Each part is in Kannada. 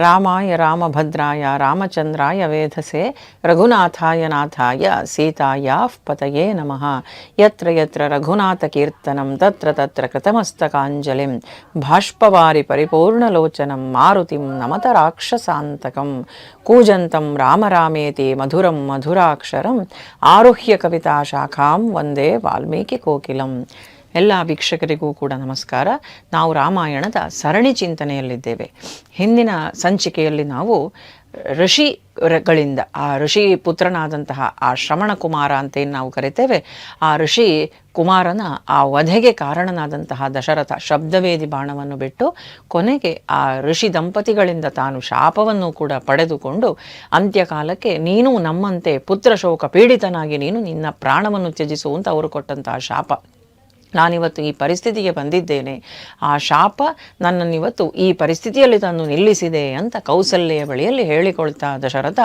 रामाय रामभद्राय रामचन्द्राय वेधसे, रघुनाथाय नाथाय, सीतायाः पतये नमः। यत्र यत्र रघुनाथकीर्तनं, तत्र तत्र कृतमस्तकाञ्जलिं, भाष्पवारि परिपूर्णलोचनं, मारुतिं नमत राक्षसान्तकं कूजन्तं राम रामेति मधुरं मधुराक्षरम्, आरुह्य कविताशाखां वंदे वाल्मीकिकोकिलम्। ಎಲ್ಲ ವೀಕ್ಷಕರಿಗೂ ಕೂಡ ನಮಸ್ಕಾರ. ನಾವು ರಾಮಾಯಣದ ಸರಣಿ ಚಿಂತನೆಯಲ್ಲಿದ್ದೇವೆ. ಹಿಂದಿನ ಸಂಚಿಕೆಯಲ್ಲಿ ನಾವು ಋಷಿಗಳಿಂದ ಆ ಋಷಿ ಪುತ್ರನಾದಂತಹ ಆ ಶ್ರವಣ ಕುಮಾರ ಅಂತ ಏನು ನಾವು ಕರಿತೇವೆ? ಆ ಋಷಿ ಕುಮಾರನ ಆ ವಧೆಗೆ ಕಾರಣನಾದಂತಹ ದಶರಥ ಶಬ್ದವೇದಿ ಬಾಣವನ್ನು ಬಿಟ್ಟು ಕೊನೆಗೆ ಆ ಋಷಿ ದಂಪತಿಗಳಿಂದ ತಾನು ಶಾಪವನ್ನು ಕೂಡ ಪಡೆದುಕೊಂಡು ಅಂತ್ಯಕಾಲಕ್ಕೆ ನೀನು ನಮ್ಮಂತೆ ಪುತ್ರ ಶೋಕ ಪೀಡಿತನಾಗಿ ನೀನು ನಿನ್ನ ಪ್ರಾಣವನ್ನು ತ್ಯಜಿಸುವಂತ ಅವರು ಕೊಟ್ಟಂತಹ ಶಾಪ. ನಾನಿವತ್ತು ಈ ಪರಿಸ್ಥಿತಿಗೆ ಬಂದಿದ್ದೇನೆ. ಆ ಶಾಪ ನನ್ನನ್ನಿವತ್ತು ಈ ಪರಿಸ್ಥಿತಿಯಲ್ಲಿ ತಂದು ನಿಲ್ಲಿಸಿದೆ ಅಂತ ಕೌಸಲ್ಯ ಬಳಿಯಲ್ಲಿ ಹೇಳಿಕೊಳ್ತಾ ದಶರಥ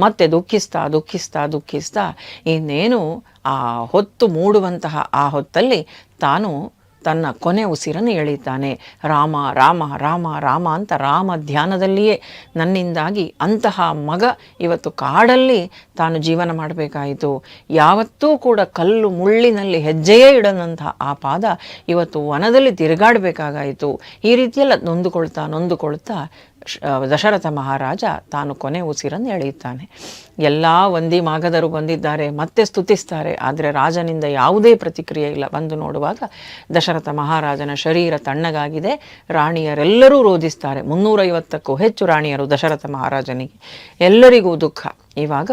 ಮತ್ತೆ ದುಃಖಿಸ್ತಾ ದುಃಖಿಸ್ತಾ ದುಃಖಿಸ್ತಾ ಇನ್ನೇನು ಆ ಹೊತ್ತು ಮೂಡುವಂತಹ ಆ ಹೊತ್ತಲ್ಲಿ ತಾನು ತನ್ನ ಕೊನೆ ಉಸಿರನ್ನು ಎಳೆಯುತ್ತಾನೆ. ರಾಮ ರಾಮ ರಾಮ ರಾಮ ಅಂತ ರಾಮ ಧ್ಯಾನದಲ್ಲಿಯೇ ನನ್ನಿಂದಾಗಿ ಅಂತಹ ಮಗ ಇವತ್ತು ಕಾಡಲ್ಲಿ ತಾನು ಜೀವನ ಮಾಡಬೇಕಾಯಿತು. ಯಾವತ್ತೂ ಕೂಡ ಕಲ್ಲು ಮುಳ್ಳಿನಲ್ಲಿ ಹೆಜ್ಜೆಯೇ ಇಡದಂತಹ ಆ ಪಾದ ಇವತ್ತು ವನದಲ್ಲಿ ತಿರುಗಾಡಬೇಕಾಗಾಯಿತು. ಈ ರೀತಿಯೆಲ್ಲ ನೊಂದುಕೊಳ್ತಾ ನೊಂದುಕೊಳ್ತಾ ದಶರಥ ಮಹಾರಾಜ ತಾನು ಕೊನೆ ಉಸಿರನ್ನು ಎಳೆಯುತ್ತಾನೆ. ಎಲ್ಲ ಒಂದಿ ಮಾಗದರು ಬಂದಿದ್ದಾರೆ, ಮತ್ತೆ ಸ್ತುತಿಸ್ತಾರೆ, ಆದರೆ ರಾಜನಿಂದ ಯಾವುದೇ ಪ್ರತಿಕ್ರಿಯೆ ಇಲ್ಲ. ಬಂದು ನೋಡುವಾಗ ದಶರಥ ಮಹಾರಾಜನ ಶರೀರ ತಣ್ಣಗಾಗಿದೆ, ರಾಣಿಯರೆಲ್ಲರೂ ರೋಧಿಸ್ತಾರೆ. ಮುನ್ನೂರೈವತ್ತಕ್ಕೂ ಹೆಚ್ಚು ರಾಣಿಯರು ದಶರಥ ಮಹಾರಾಜನಿಗೆ. ಎಲ್ಲರಿಗೂ ದುಃಖ. ಇವಾಗ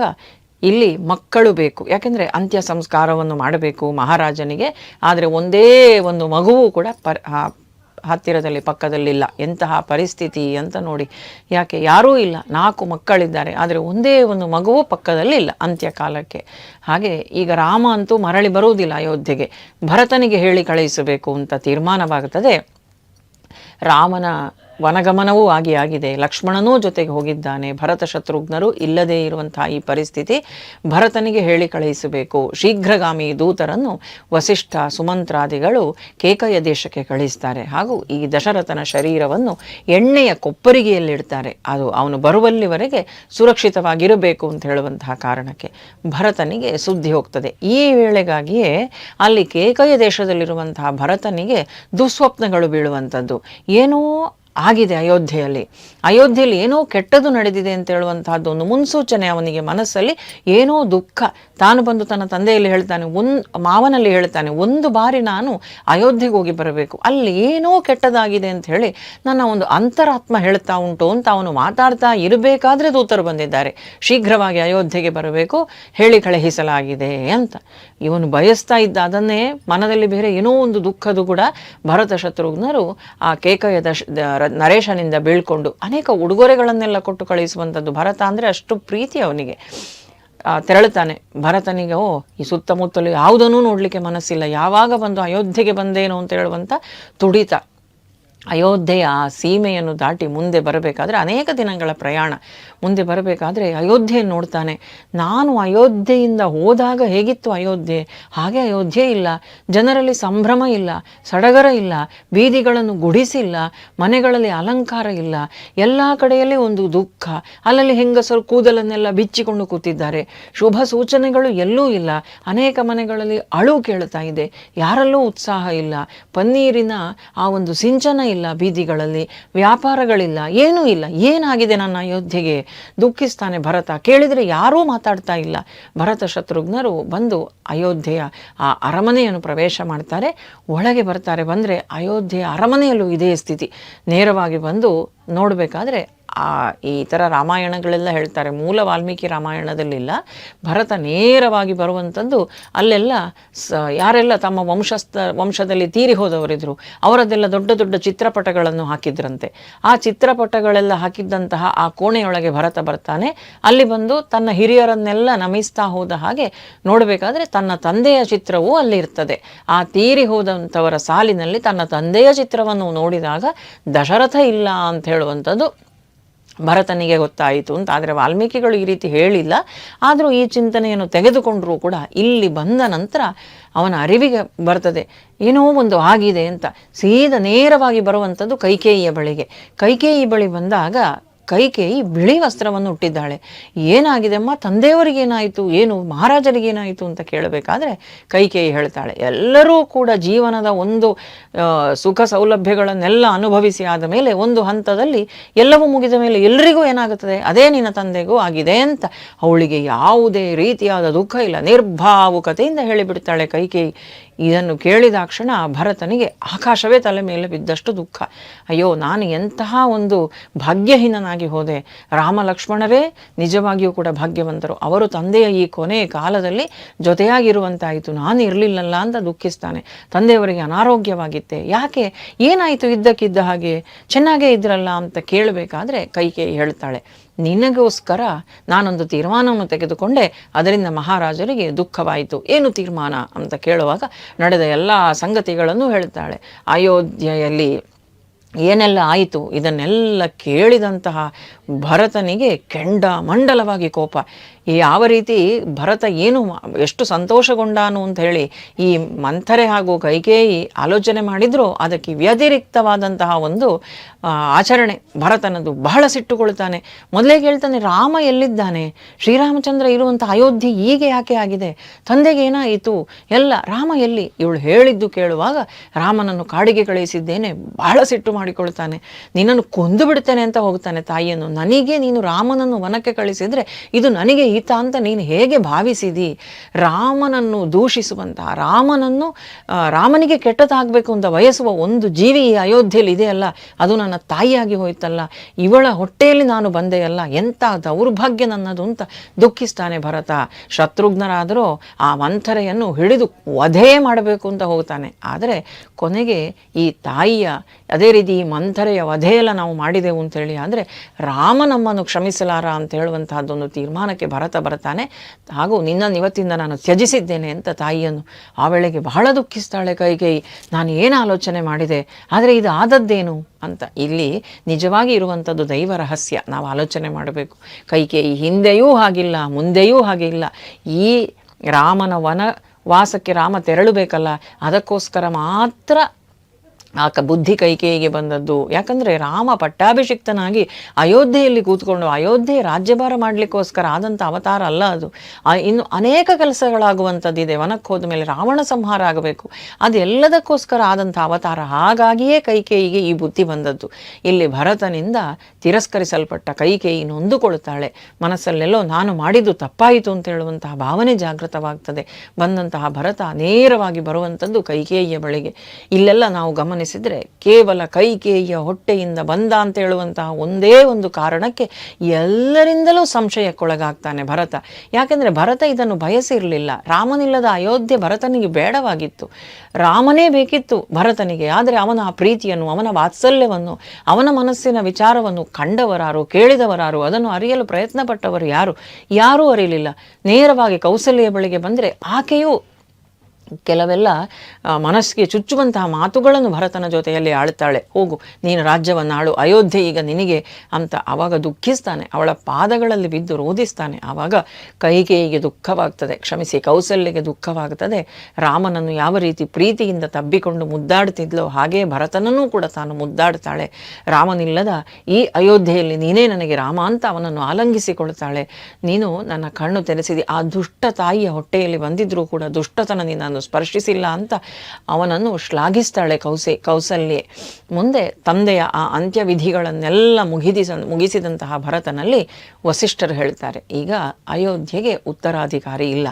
ಇಲ್ಲಿ ಮಕ್ಕಳು ಬೇಕು. ಯಾಕೆಂದರೆ ಅಂತ್ಯ ಸಂಸ್ಕಾರವನ್ನು ಮಾಡಬೇಕು ಮಹಾರಾಜನಿಗೆ, ಆದರೆ ಒಂದೇ ಒಂದು ಮಗುವು ಕೂಡ ಪರ್ ಹತ್ತಿರದಲ್ಲಿ, ಪಕ್ಕದಲ್ಲಿಲ್ಲ. ಎಂತಹ ಪರಿಸ್ಥಿತಿ ಅಂತ ನೋಡಿ. ಯಾಕೆ? ಯಾರೂ ಇಲ್ಲ. ನಾಲ್ಕು ಮಕ್ಕಳಿದ್ದಾರೆ. ಆದರೆ ಒಂದೇ ಒಂದು ಮಗುವು ಪಕ್ಕದಲ್ಲಿ ಇಲ್ಲ ಅಂತ್ಯಕಾಲಕ್ಕೆ ಹಾಗೆ ಈಗ ರಾಮ ಅಂತೂ ಮರಳಿ ಬರುವುದಿಲ್ಲ ಅಯೋಧ್ಯೆಗೆ. ಭರತನಿಗೆ ಹೇಳಿ ಕಳುಹಿಸಬೇಕು ಅಂತ ತೀರ್ಮಾನವಾಗುತ್ತದೆ ರಾಮನ ವನಗಮನವೂ ಆಗಿ ಆಗಿದೆ. ಲಕ್ಷ್ಮಣನೂ ಜೊತೆಗೆ ಹೋಗಿದ್ದಾನೆ. ಭರತ ಶತ್ರುಘ್ನರು ಇಲ್ಲದೇ ಇರುವಂತಹ ಈ ಪರಿಸ್ಥಿತಿ ಭರತನಿಗೆ ಹೇಳಿ ಕಳುಹಿಸಬೇಕು. ಶೀಘ್ರಗಾಮಿ ದೂತರನ್ನು ವಸಿಷ್ಠ ಸುಮಂತ್ರಾದಿಗಳು ಕೇಕಯ ದೇಶಕ್ಕೆ ಕಳಿಸ್ತಾರೆ ಹಾಗೂ ಈ ದಶರಥನ ಶರೀರವನ್ನು ಎಣ್ಣೆಯ ಕೊಪ್ಪರಿಗೆಯಲ್ಲಿಡ್ತಾರೆ ಅದು ಅವನು ಬರುವಲ್ಲಿವರೆಗೆ ಸುರಕ್ಷಿತವಾಗಿರಬೇಕು ಅಂತ ಹೇಳುವಂತಹ ಕಾರಣಕ್ಕೆ ಭರತನಿಗೆ ಸುದ್ದಿ ಹೋಗ್ತದೆ. ಈ ವೇಳೆಗಾಗಿಯೇ ಅಲ್ಲಿ ಕೇಕಯ ದೇಶದಲ್ಲಿರುವಂತಹ ಭರತನಿಗೆ ದುಸ್ವಪ್ನಗಳು ಬೀಳುವಂಥದ್ದು. ಏನೋ ಆಗಿದೆ ಅಯೋಧ್ಯೆಯಲ್ಲಿ. ಅಯೋಧ್ಯೆಯಲ್ಲಿ ಏನೋ ಕೆಟ್ಟದು ನಡೆದಿದೆ ಅಂತ ಹೇಳುವಂತಹದ್ದು ಒಂದು ಮುನ್ಸೂಚನೆ ಅವನಿಗೆ ಮನಸ್ಸಲ್ಲಿ. ಏನೋ ದುಃಖ. ತಾನು ಬಂದು ತನ್ನ ತಂದೆಯಲ್ಲಿ ಹೇಳ್ತಾನೆ, ಒಂದು ಮಾವನಲ್ಲಿ ಹೇಳ್ತಾನೆ, ಒಂದು ಬಾರಿ ನಾನು ಅಯೋಧ್ಯೆಗೆ ಹೋಗಿ ಬರಬೇಕು. ಅಲ್ಲಿ ಏನೋ ಕೆಟ್ಟದಾಗಿದೆ ಅಂತ ಹೇಳಿ ನನ್ನ ಒಂದು ಅಂತರಾತ್ಮ ಹೇಳ್ತಾ ಉಂಟು ಅಂತ ಅವನು ಮಾತಾಡ್ತಾ ಇರಬೇಕಾದ್ರೆ ದೂತರು ಬಂದಿದ್ದಾರೆ. ಶೀಘ್ರವಾಗಿ ಅಯೋಧ್ಯೆಗೆ ಬರಬೇಕು, ಹೇಳಿ ಕಳುಹಿಸಲಾಗಿದೆ ಅಂತ. ಇವನು ಬಯಸ್ತಾ ಇದ್ದ ಅದನ್ನೇ ಮನದಲ್ಲಿ ಬೇರೆ ಏನೋ ಒಂದು ದುಃಖದು ಕೂಡ ಭರತ ಶತ್ರುಘ್ನರು ಆ ಕೇಕಯ ದಶ ದ- ರ- ನರೇಶನಿಂದ ಬೀಳ್ಕೊಂಡು ಅನೇಕ ಉಡುಗೊರೆಗಳನ್ನೆಲ್ಲ ಕೊಟ್ಟು ಕಳುಹಿಸುವಂಥದ್ದು ಭರತ ಅಂದರೆ ಅಷ್ಟು ಪ್ರೀತಿ ಅವನಿಗೆ. ತೆರಳುತ್ತಾನೆ. ಭರತನಿಗೆ, ಓ, ಈ ಸುತ್ತಮುತ್ತಲು ಯಾವುದನ್ನೂ ನೋಡಲಿಕ್ಕೆ ಮನಸ್ಸಿಲ್ಲ. ಯಾವಾಗ ಬಂದು ಅಯೋಧ್ಯೆಗೆ ಬಂದೇನೋ ಅಂತ ಹೇಳುವಂಥ ತುಡಿತ. ಅಯೋಧ್ಯೆಯ ಸೀಮೆಯನ್ನು ದಾಟಿ ಮುಂದೆ ಬರಬೇಕಾದ್ರೆ ಅನೇಕ ದಿನಗಳ ಪ್ರಯಾಣ. ಮುಂದೆ ಬರಬೇಕಾದ್ರೆ ಅಯೋಧ್ಯೆಯನ್ನು ನೋಡ್ತಾನೆ. ನಾನು ಅಯೋಧ್ಯೆಯಿಂದ ಹೋದಾಗ ಹೇಗಿತ್ತು ಅಯೋಧ್ಯೆ? ಹಾಗೆ ಅಯೋಧ್ಯೆ ಇಲ್ಲ. ಜನರಲ್ಲಿ ಸಂಭ್ರಮ ಇಲ್ಲ, ಸಡಗರ ಇಲ್ಲ, ಬೀದಿಗಳನ್ನು ಗುಡಿಸಿಲ್ಲ, ಮನೆಗಳಲ್ಲಿ ಅಲಂಕಾರ ಇಲ್ಲ. ಎಲ್ಲ ಕಡೆಯಲ್ಲಿ ಒಂದು ದುಃಖ. ಅಲ್ಲಲ್ಲಿ ಹೆಂಗಸರು ಕೂದಲನ್ನೆಲ್ಲ ಬಿಚ್ಚಿಕೊಂಡು ಕೂತಿದ್ದಾರೆ. ಶುಭ ಸೂಚನೆಗಳು ಎಲ್ಲೂ ಇಲ್ಲ. ಅನೇಕ ಮನೆಗಳಲ್ಲಿ ಅಳು ಕೇಳ್ತಾ ಇದೆ. ಯಾರಲ್ಲೂ ಉತ್ಸಾಹ ಇಲ್ಲ. ಪನ್ನೀರಿನ ಆ ಒಂದು ಸಿಂಚನ ಇಲ್ಲ, ಬೀದಿಗಳಲ್ಲಿ ವ್ಯಾಪಾರಗಳಿಲ್ಲ, ಏನೂ ಇಲ್ಲ. ಏನಾಗಿದೆ ನನ್ನ ಅಯೋಧ್ಯೆಗೆ? ದುಃಖಿಸ್ತಾನೆ ಭರತ. ಕೇಳಿದರೆ ಯಾರೂ ಮಾತಾಡ್ತಾ ಇಲ್ಲ. ಭರತ ಶತ್ರುಘ್ನರು ಬಂದು ಅಯೋಧ್ಯೆಯ ಆ ಅರಮನೆಯನ್ನು ಪ್ರವೇಶ ಮಾಡ್ತಾರೆ. ಒಳಗೆ ಬರ್ತಾರೆ. ಬಂದರೆ ಅಯೋಧ್ಯೆಯ ಅರಮನೆಯಲ್ಲೂ ಇದೇ ಸ್ಥಿತಿ. ನೇರವಾಗಿ ಬಂದು ನೋಡಬೇಕಾದ್ರೆ ಈ ಥರ ರಾಮಾಯಣಗಳೆಲ್ಲ ಹೇಳ್ತಾರೆ. ಮೂಲ ವಾಲ್ಮೀಕಿ ರಾಮಾಯಣದಲ್ಲಿಲ್ಲ. ಭರತ ನೇರವಾಗಿ ಬರುವಂಥದ್ದು ಅಲ್ಲೆಲ್ಲ ಸ, ಯಾರೆಲ್ಲ ತಮ್ಮ ವಂಶಸ್ಥ, ವಂಶದಲ್ಲಿ ತೀರಿ ಹೋದವರಿದ್ರು, ಅವರದ್ದೆಲ್ಲ ದೊಡ್ಡ ದೊಡ್ಡ ಚಿತ್ರಪಟಗಳನ್ನು ಹಾಕಿದ್ರಂತೆ. ಆ ಚಿತ್ರಪಟಗಳೆಲ್ಲ ಹಾಕಿದ್ದಂತಹ ಆ ಕೋಣೆಯೊಳಗೆ ಭರತ ಬರ್ತಾನೆ. ಅಲ್ಲಿ ಬಂದು ತನ್ನ ಹಿರಿಯರನ್ನೆಲ್ಲ ನಮಿಸ್ತಾ ಹೋದ ಹಾಗೆ ನೋಡಬೇಕಾದ್ರೆ ತನ್ನ ತಂದೆಯ ಚಿತ್ರವೂ ಅಲ್ಲಿ ಇರ್ತದೆ. ಆ ತೀರಿ ಹೋದಂಥವರ ಸಾಲಿನಲ್ಲಿ ತನ್ನ ತಂದೆಯ ಚಿತ್ರವನ್ನು ನೋಡಿದಾಗ ದಶರಥ ಇಲ್ಲ ಅಂತ ಹೇಳುವಂಥದ್ದು ಭರತನಿಗೆ ಗೊತ್ತಾಯಿತು ಅಂತ. ಆದರೆ ವಾಲ್ಮೀಕಿಗಳು ಈ ರೀತಿ ಹೇಳಿಲ್ಲ. ಆದರೂ ಈ ಚಿಂತನೆಯನ್ನು ತೆಗೆದುಕೊಂಡರೂ ಕೂಡ ಇಲ್ಲಿ ಬಂದ ನಂತರ ಅವನ ಅರಿವಿಗೆ ಬರ್ತದೆ. ಏನೋ ಒಂದು ಆಗಿದೆ ಅಂತ. ಸೀದ ನೇರವಾಗಿ ಬರುವಂಥದ್ದು ಕೈಕೇಯಿಯ ಬಳಿಗೆ. ಕೈಕೇಯಿ ಬಳಿ ಬಂದಾಗ ಕೈಕೇಯಿ ಬಿಳಿ ವಸ್ತ್ರವನ್ನು ಹುಟ್ಟಿದ್ದಾಳೆ ಏನಾಗಿದೆ ಅಮ್ಮ? ತಂದೆಯವರಿಗೇನಾಯಿತು ಏನು? ಮಹಾರಾಜರಿಗೇನಾಯಿತು ಅಂತ ಕೇಳಬೇಕಾದ್ರೆ ಕೈಕೇಯಿ ಹೇಳ್ತಾಳೆ, ಎಲ್ಲರೂ ಕೂಡ ಜೀವನದ ಒಂದು ಸುಖ ಸೌಲಭ್ಯಗಳನ್ನೆಲ್ಲ ಅನುಭವಿಸಿ ಆದ ಮೇಲೆ ಒಂದು ಹಂತದಲ್ಲಿ ಎಲ್ಲವೂ ಮುಗಿದ ಮೇಲೆ ಎಲ್ಲರಿಗೂ ಏನಾಗುತ್ತದೆ? ಅದೇ ನಿನ್ನ ತಂದೆಗೂ ಆಗಿದೆ ಅಂತ ಅವಳಿಗೆ ಯಾವುದೇ ರೀತಿಯಾದ ದುಃಖ ಇಲ್ಲ, ನಿರ್ಭಾವುಕತೆಯಿಂದ ಹೇಳಿಬಿಡ್ತಾಳೆ ಕೈಕೇಯಿ. ಇದನ್ನು ಕೇಳಿದಾಕ್ಷಣ ಭರತನಿಗೆ ಆಕಾಶವೇ ತಲೆ ಮೇಲೆ ಬಿದ್ದಷ್ಟು ದುಃಖ. ಅಯ್ಯೋ, ನಾನು ಎಂತಹ ಒಂದು ಭಾಗ್ಯಹೀನನಾಗಿ ಹೋದೆ. ರಾಮ ಲಕ್ಷ್ಮಣರೇ, ನಿಜವಾಗಿಯೂ ಕೂಡ ಭಾಗ್ಯವಂತರು. ಅವರು ತಂದೆಯ ಈ ಕೊನೆಯ ಕಾಲದಲ್ಲಿ ಜೊತೆಯಾಗಿರುವಂತಾಯಿತು. ನಾನು ಇರಲಿಲ್ಲಲ್ಲ ಅಂತ ದುಃಖಿಸ್ತಾನೆ. ತಂದೆಯವರಿಗೆ ಅನಾರೋಗ್ಯವಾಗಿತ್ತೆ. ಯಾಕೆ? ಏನಾಯಿತು ಇದ್ದಕ್ಕಿದ್ದ ಹಾಗೆ? ಚೆನ್ನಾಗೇ ಇದ್ರಲ್ಲ ಅಂತ ಕೇಳಬೇಕಾದ್ರೆ ಕೈಕೆ ಹೇಳ್ತಾಳೆ. ನಿನಗೋಸ್ಕರ ನಾನೊಂದು ತೀರ್ಮಾನವನ್ನು ತೆಗೆದುಕೊಂಡೆ. ಅದರಿಂದ ಮಹಾರಾಜರಿಗೆ ದುಃಖವಾಯಿತು. ಏನು ತೀರ್ಮಾನ ಅಂತ ಕೇಳುವಾಗ ನಡೆದ ಎಲ್ಲ ಸಂಗತಿಗಳನ್ನು ಹೇಳ್ತಾಳೆ ಅಯೋಧ್ಯೆಯಲ್ಲಿ ಏನೆಲ್ಲ ಆಯಿತು, ಇದನ್ನೆಲ್ಲ ಕೇಳಿದಂತಹ ಭರತನಿಗೆ ಕೆಂಡ ಮಂಡಲವಾಗಿ ಕೋಪ. ಯಾವ ರೀತಿ ಭರತ ಏನು ಎಷ್ಟು ಸಂತೋಷಗೊಂಡಾನು ಅಂತ ಹೇಳಿ ಈ ಮಂಥರೆ ಹಾಗೂ ಕೈಕೇಯಿ ಆಲೋಚನೆ ಮಾಡಿದ್ರು ಅದಕ್ಕೆ ವ್ಯತಿರಿಕ್ತವಾದಂತಹ ಒಂದು ಆಚರಣೆ ಭರತನದು. ಬಹಳ ಸಿಟ್ಟುಕೊಳ್ತಾನೆ. ಮೊದಲೇ ಕೇಳ್ತಾನೆ ರಾಮ ಎಲ್ಲಿದ್ದಾನೆ? ಶ್ರೀರಾಮಚಂದ್ರ ಇರುವಂಥ ಅಯೋಧ್ಯೆ ಈಗ ಯಾಕೆ ಆಗಿದೆ? ತಂದೆಗೆ ಏನಾಯಿತು? ಎಲ್ಲ, ರಾಮ ಎಲ್ಲಿ? ಇವಳು ಹೇಳಿದ್ದು ಕೇಳುವಾಗ ರಾಮನನ್ನು ಕಾಡಿಗೆ ಕಳುಹಿಸಿದ್ದೇನೆ ಬಹಳ ಸಿಟ್ಟು ಮಾಡಿಕೊಳ್ತಾನೆ. ನಿನ್ನನ್ನು ಕೊಂದು ಬಿಡ್ತೇನೆ ಅಂತ ಹೋಗ್ತಾನೆ ತಾಯಿಯನ್ನು. ನನಗೆ ನೀನು ರಾಮನನ್ನು ವನಕ್ಕೆ ಕಳಿಸಿದರೆ ಇದು ನನಗೆ ಹಿತ ಅಂತ ನೀನು ಹೇಗೆ ಭಾವಿಸಿದಿ? ರಾಮನನ್ನು ದೂಷಿಸುವಂತಹ, ರಾಮನನ್ನು ರಾಮನಿಗೆ ಕೆಟ್ಟದಾಗಬೇಕು ಅಂತ ಬಯಸುವ ಒಂದು ಜೀವಿ ಈ ಅಯೋಧ್ಯೆಯಲ್ಲಿ ಇದೆಯಲ್ಲ? ಅದು ನನ್ನ ತಾಯಿಯಾಗಿ ಹೋಯ್ತಲ್ಲ. ಇವಳ ಹೊಟ್ಟೆಯಲ್ಲಿ ನಾನು ಬಂದೆಯಲ್ಲ. ಎಂಥ ದೌರ್ಭಾಗ್ಯ ನನ್ನದು ಅಂತ ದುಃಖಿಸ್ತಾನೆ ಭರತ. ಶತ್ರುಘ್ನರಾದರೂ ಆ ಮಂಥರೆಯನ್ನು ಹಿಡಿದು ವಧೆ ಮಾಡಬೇಕು ಅಂತ ಹೋಗ್ತಾನೆ. ಆದರೆ ಕೊನೆಗೆ ಈ ತಾಯಿಯ, ಅದೇ ರೀತಿ ಈ ಮಂಥರೆಯ ವಧೆಯೆಲ್ಲ ನಾವು ಮಾಡಿದೆವು ಅಂತೇಳಿ ಅಂದರೆ ರಾಮ ನಮ್ಮನ್ನು ಕ್ಷಮಿಸಲಾರ ಅಂತ ಹೇಳುವಂತಹದ್ದೊಂದು ತೀರ್ಮಾನಕ್ಕೆ ಭರತ ಬರ್ತಾನೆ. ಹಾಗೂ ನಿನ್ನನ್ನು ಇವತ್ತಿಂದ ನಾನು ತ್ಯಜಿಸಿದ್ದೇನೆ ಅಂತ ತಾಯಿಯನ್ನು ಆ ವೇಳೆಗೆ ಬಹಳ ದುಃಖಿಸ್ತಾಳೆ ಕೈಗೆ ನಾನು ಏನು ಆಲೋಚನೆ ಮಾಡಿದೆ? ಆದರೆ ಇದು ಆದದ್ದೇನು? ಅಂತ ಇಲ್ಲಿ ನಿಜವಾಗಿ ಇರುವಂಥದ್ದು ದೈವ ರಹಸ್ಯ. ನಾವು ಆಲೋಚನೆ ಮಾಡಬೇಕು. ಕೈಕೇಯಿ ಹಿಂದೆಯೂ ಹಾಗಿಲ್ಲ, ಮುಂದೆಯೂ ಹಾಗಿಲ್ಲ. ಈ ರಾಮನ ವನ ವಾಸಕ್ಕೆ ರಾಮ ತೆರಳಬೇಕಲ್ಲ. ಅದಕ್ಕೋಸ್ಕರ ಮಾತ್ರ ಆ ಕ ಬುದ್ಧಿ ಕೈಕೇಯಿಗೆ ಬಂದದ್ದು. ಯಾಕಂದರೆ ರಾಮ ಪಟ್ಟಾಭಿಷಿಕ್ತನಾಗಿ ಅಯೋಧ್ಯೆಯಲ್ಲಿ ಕೂತ್ಕೊಂಡು ಅಯೋಧ್ಯೆ ರಾಜ್ಯಭಾರ ಮಾಡಲಿಕ್ಕೋಸ್ಕರ ಆದಂಥ ಅವತಾರ ಅಲ್ಲ ಅದು. ಇನ್ನು ಅನೇಕ ಕೆಲಸಗಳಾಗುವಂಥದ್ದಿದೆ. ವನಕ್ಕೆ ಹೋದ ಮೇಲೆ ರಾವಣ ಸಂಹಾರ ಆಗಬೇಕು. ಅದೆಲ್ಲದಕ್ಕೋಸ್ಕರ ಆದಂಥ ಅವತಾರ. ಹಾಗಾಗಿಯೇ ಕೈಕೇಯಿಗೆ ಈ ಬುದ್ಧಿ ಬಂದದ್ದು. ಇಲ್ಲಿ ಭರತನಿಂದ ತಿರಸ್ಕರಿಸಲ್ಪಟ್ಟ ಕೈಕೇಯಿ ನೊಂದುಕೊಳ್ಳುತ್ತಾಳೆ. ಮನಸ್ಸಲ್ಲೆಲ್ಲೋ, ನಾನು ಮಾಡಿದ್ದು ತಪ್ಪಾಯಿತು ಅಂತ ಹೇಳುವಂತಹ ಭಾವನೆ ಜಾಗೃತವಾಗ್ತದೆ. ಬಂದಂತಹ ಭರತ ನೇರವಾಗಿ ಬರುವಂಥದ್ದು ಕೈಕೇಯಿಯ ಬಳಿಗೆ. ಇಲ್ಲೆಲ್ಲ ನಾವು ಗಮನಿಸಿದರೆ ಕೇವಲ ಕೈಕೇಯಿಯ ಹೊಟ್ಟೆಯಿಂದ ಬಂದ ಅಂತ ಹೇಳುವಂತಹ ಒಂದೇ ಒಂದು ಕಾರಣಕ್ಕೆ ಎಲ್ಲರಿಂದಲೂ ಸಂಶಯಕ್ಕೊಳಗಾಗ್ತಾನೆ ಭರತ. ಯಾಕೆಂದರೆ ಭರತ ಇದನ್ನು ಬಯಸಿರಲಿಲ್ಲ. ರಾಮನಿಲ್ಲದ ಅಯೋಧ್ಯೆ ಭರತನಿಗೆ ಬೇಡವಾಗಿತ್ತು. ರಾಮನೇ ಬೇಕಿತ್ತು ಭರತನಿಗೆ. ಆದರೆ ಅವನ ಆ ಪ್ರೀತಿಯನ್ನು, ಅವನ ವಾತ್ಸಲ್ಯವನ್ನು, ಅವನ ಮನಸ್ಸಿನ ವಿಚಾರವನ್ನು ಕಂಡವರಾರು, ಕೇಳಿದವರಾರು, ಅದನ್ನು ಅರಿಯಲು ಪ್ರಯತ್ನ ಪಟ್ಟವರು ಯಾರು? ಯಾರೂ ಅರಿಯಲಿಲ್ಲ ನೇರವಾಗಿ ಕೌಸಲ್ಯ ಬಳಿಗೆ ಬಂದರೆ ಆಕೆಯು ಕೆಲವೆಲ್ಲ ಮನಸ್ಸಿಗೆ ಚುಚ್ಚುವಂತಹ ಮಾತುಗಳನ್ನು ಭರತನ ಜೊತೆಯಲ್ಲಿ ಆಳ್ತಾಳೆ. ಹೋಗು, ನೀನು ರಾಜ್ಯವನ್ನು ಆಳು. ಅಯೋಧ್ಯೆ ಈಗ ನಿನಗೆ ಅಂತ ಆವಾಗ ದುಃಖಿಸ್ತಾನೆ. ಅವಳ ಪಾದಗಳಲ್ಲಿ ಬಿದ್ದು ರೋಧಿಸ್ತಾನೆ ಆವಾಗ ಕೈಕೇಯಿಗೆ ದುಃಖವಾಗ್ತದೆ. ಕ್ಷಮಿಸಿ, ಕೌಸಲ್ಯಗೆ ದುಃಖವಾಗ್ತದೆ. ರಾಮನನ್ನು ಯಾವ ರೀತಿ ಪ್ರೀತಿಯಿಂದ ತಬ್ಬಿಕೊಂಡು ಮುದ್ದಾಡ್ತಿದ್ಲೋ, ಹಾಗೇ ಭರತನನ್ನೂ ಕೂಡ ತಾನು ಮುದ್ದಾಡ್ತಾಳೆ. ರಾಮನಿಲ್ಲದ ಈ ಅಯೋಧ್ಯೆಯಲ್ಲಿ ನೀನೇ ನನಗೆ ರಾಮ ಅಂತ ಅವನನ್ನು ಆಲಂಗಿಸಿಕೊಳ್ತಾಳೆ. ನೀನು ನನ್ನ ಕಣ್ಣು ತೆರೆಸಿದಿ. ಆ ದುಷ್ಟ ತಾಯಿಯ ಹೊಟ್ಟೆಯಲ್ಲಿ ಬಂದಿದ್ರೂ ಕೂಡ ದುಷ್ಟತನ ನಿನ್ನನ್ನು ಸ್ಪರ್ಶಿಸಿಲ್ಲ ಅಂತ ಅವನನ್ನು ಶ್ಲಾಘಿಸ್ತಾಳೆ ಕೌಸೆ, ಕೌಸಲ್ಯೆ. ಮುಂದೆ ತಂದೆಯ ಆ ಅಂತ್ಯವಿಧಿಗಳನ್ನೆಲ್ಲ ಮುಗಿದಿಸ, ಮುಗಿಸಿದಂತಹ ಭರತನಲ್ಲಿ ವಸಿಷ್ಠರು ಹೇಳ್ತಾರೆ, ಈಗ ಅಯೋಧ್ಯೆಗೆ ಉತ್ತರಾಧಿಕಾರಿ ಇಲ್ಲ,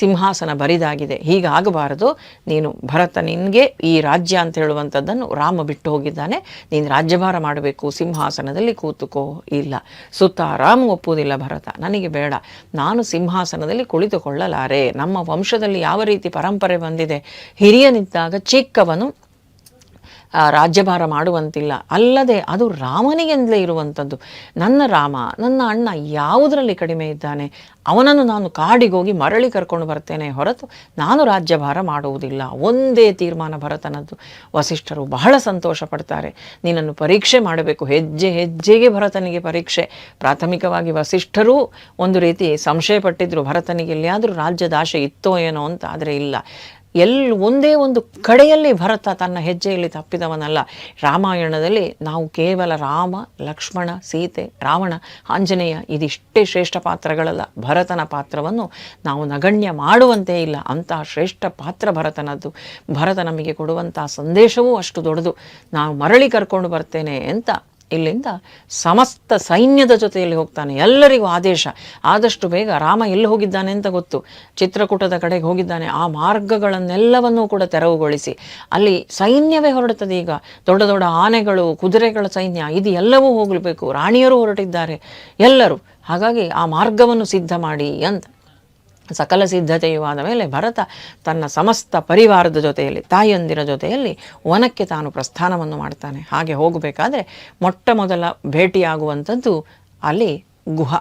ಸಿಂಹಾಸನ ಬರಿದಾಗಿದೆ, ಹೀಗಾಗಬಾರದು, ನೀನು ಭರತ ನಿನಗೆ ಈ ರಾಜ್ಯ ಅಂತ ಹೇಳುವಂಥದ್ದನ್ನು ರಾಮ ಬಿಟ್ಟು ಹೋಗಿದ್ದಾನೆ, ನೀನು ರಾಜ್ಯಭಾರ ಮಾಡಬೇಕು, ಸಿಂಹಾಸನದಲ್ಲಿ ಕೂತುಕೋ, ಇಲ್ಲ. ಸುತ್ತ ರಾಮ ಒಪ್ಪುವುದಿಲ್ಲ ಭರತ, ನನಗೆ ಬೇಡ, ನಾನು ಸಿಂಹಾಸನದಲ್ಲಿ ಕುಳಿತುಕೊಳ್ಳಲಾರೆ, ನಮ್ಮ ವಂಶದಲ್ಲಿ ಯಾವ ರೀತಿ ಪರಂಪರೆ ಬಂದಿದೆ. ಹಿರಿಯನಿದ್ದಾಗ ಚಿಕ್ಕವನು ರಾಜ್ಯಭಾರ ಮಾಡುವಂತಿಲ್ಲ. ಅಲ್ಲದೆ ಅದು ರಾಮನಿಗೆಂದಲೇ ಇರುವಂಥದ್ದು ನನ್ನ ರಾಮ, ನನ್ನ ಅಣ್ಣ ಯಾವುದರಲ್ಲಿ ಕಡಿಮೆ ಇದ್ದಾನೆ? ಅವನನ್ನು ನಾನು ಕಾಡಿಗೋಗಿ ಮರಳಿ ಕರ್ಕೊಂಡು ಬರ್ತೇನೆ ಹೊರತು ನಾನು ರಾಜ್ಯಭಾರ ಮಾಡುವುದಿಲ್ಲ. ಒಂದೇ ತೀರ್ಮಾನ ಭರತನದ್ದು. ವಸಿಷ್ಠರು ಬಹಳ ಸಂತೋಷ ಪಡ್ತಾರೆ. ನೀನನ್ನು ಪರೀಕ್ಷೆ ಮಾಡಬೇಕು. ಹೆಜ್ಜೆ ಹೆಜ್ಜೆಗೆ ಭರತನಿಗೆ ಪರೀಕ್ಷೆ. ಪ್ರಾಥಮಿಕವಾಗಿ ವಸಿಷ್ಠರೂ ಒಂದು ರೀತಿ ಸಂಶಯ ಪಟ್ಟಿದ್ರು ಭರತನಿಗೆ ಎಲ್ಲಿಯಾದರೂ ರಾಜ್ಯದಾಶೆ ಇತ್ತೋ ಏನೋ ಅಂತ, ಆದರೆ ಇಲ್ಲ. ಎಲ್ಲಿ ಒಂದೇ ಒಂದು ಕಡೆಯಲ್ಲಿ ಭರತ ತನ್ನ ಹೆಜ್ಜೆಯಲ್ಲಿ ತಪ್ಪಿದವನಲ್ಲ. ರಾಮಾಯಣದಲ್ಲಿ ನಾವು ಕೇವಲ ರಾಮ, ಲಕ್ಷ್ಮಣ, ಸೀತೆ, ರಾವಣ, ಆಂಜನೇಯ ಇದಿಷ್ಟೇ ಶ್ರೇಷ್ಠ ಪಾತ್ರಗಳಲ್ಲ. ಭರತನ ಪಾತ್ರವನ್ನು ನಾವು ನಗಣ್ಯ ಮಾಡುವಂತೆ ಇಲ್ಲ. ಅಂತಹ ಶ್ರೇಷ್ಠ ಪಾತ್ರ ಭರತನದ್ದು. ಭರತ ನಮಗೆ ಕೊಡುವಂತಹ ಸಂದೇಶವೂ ಅಷ್ಟು ದೊಡ್ಡದು. ನಾವು ಮರಳಿ ಕರ್ಕೊಂಡು ಬರ್ತೇನೆ ಅಂತ ಇಲ್ಲಿಂದ ಸಮಸ್ತ ಸೈನ್ಯದ ಜೊತೆಯಲ್ಲಿ ಹೋಗ್ತಾನೆ. ಎಲ್ಲರಿಗೂ ಆದೇಶ. ಆದಷ್ಟು ಬೇಗ ರಾಮ ಎಲ್ಲಿ ಹೋಗಿದ್ದಾನೆ ಅಂತ ಗೊತ್ತು. ಚಿತ್ರಕೂಟದ ಕಡೆಗೆ ಹೋಗಿದ್ದಾನೆ. ಆ ಮಾರ್ಗಗಳನ್ನೆಲ್ಲವನ್ನೂ ಕೂಡ ತೆರವುಗೊಳಿಸಿ. ಅಲ್ಲಿ ಸೈನ್ಯವೇ ಹೊರಡುತ್ತದೆ ಈಗ. ದೊಡ್ಡ ದೊಡ್ಡ ಆನೆಗಳು, ಕುದುರೆಗಳ ಸೈನ್ಯ, ಇದು ಎಲ್ಲವೂ ಹೋಗಬೇಕು. ರಾಣಿಯರು ಹೊರಟಿದ್ದಾರೆ. ಎಲ್ಲರೂ. ಹಾಗಾಗಿ ಆ ಮಾರ್ಗವನ್ನು ಸಿದ್ಧ ಮಾಡಿ ಅಂತ. ಸಕಲ ಸಿದ್ಧತೆಯೂ ಆದ ಮೇಲೆ ಭರತ ತನ್ನ ಸಮಸ್ತ ಪರಿವಾರದ ಜೊತೆಯಲ್ಲಿ, ತಾಯಿಯಂದಿರ ಜೊತೆಯಲ್ಲಿ ವನಕ್ಕೆ ತಾನು ಪ್ರಸ್ಥಾನವನ್ನು ಮಾಡ್ತಾನೆ. ಹಾಗೆ ಹೋಗಬೇಕಾದ್ರೆ ಮೊಟ್ಟ ಮೊದಲ ಭೇಟಿಯಾಗುವಂಥದ್ದು ಅಲ್ಲಿ ಗುಹ.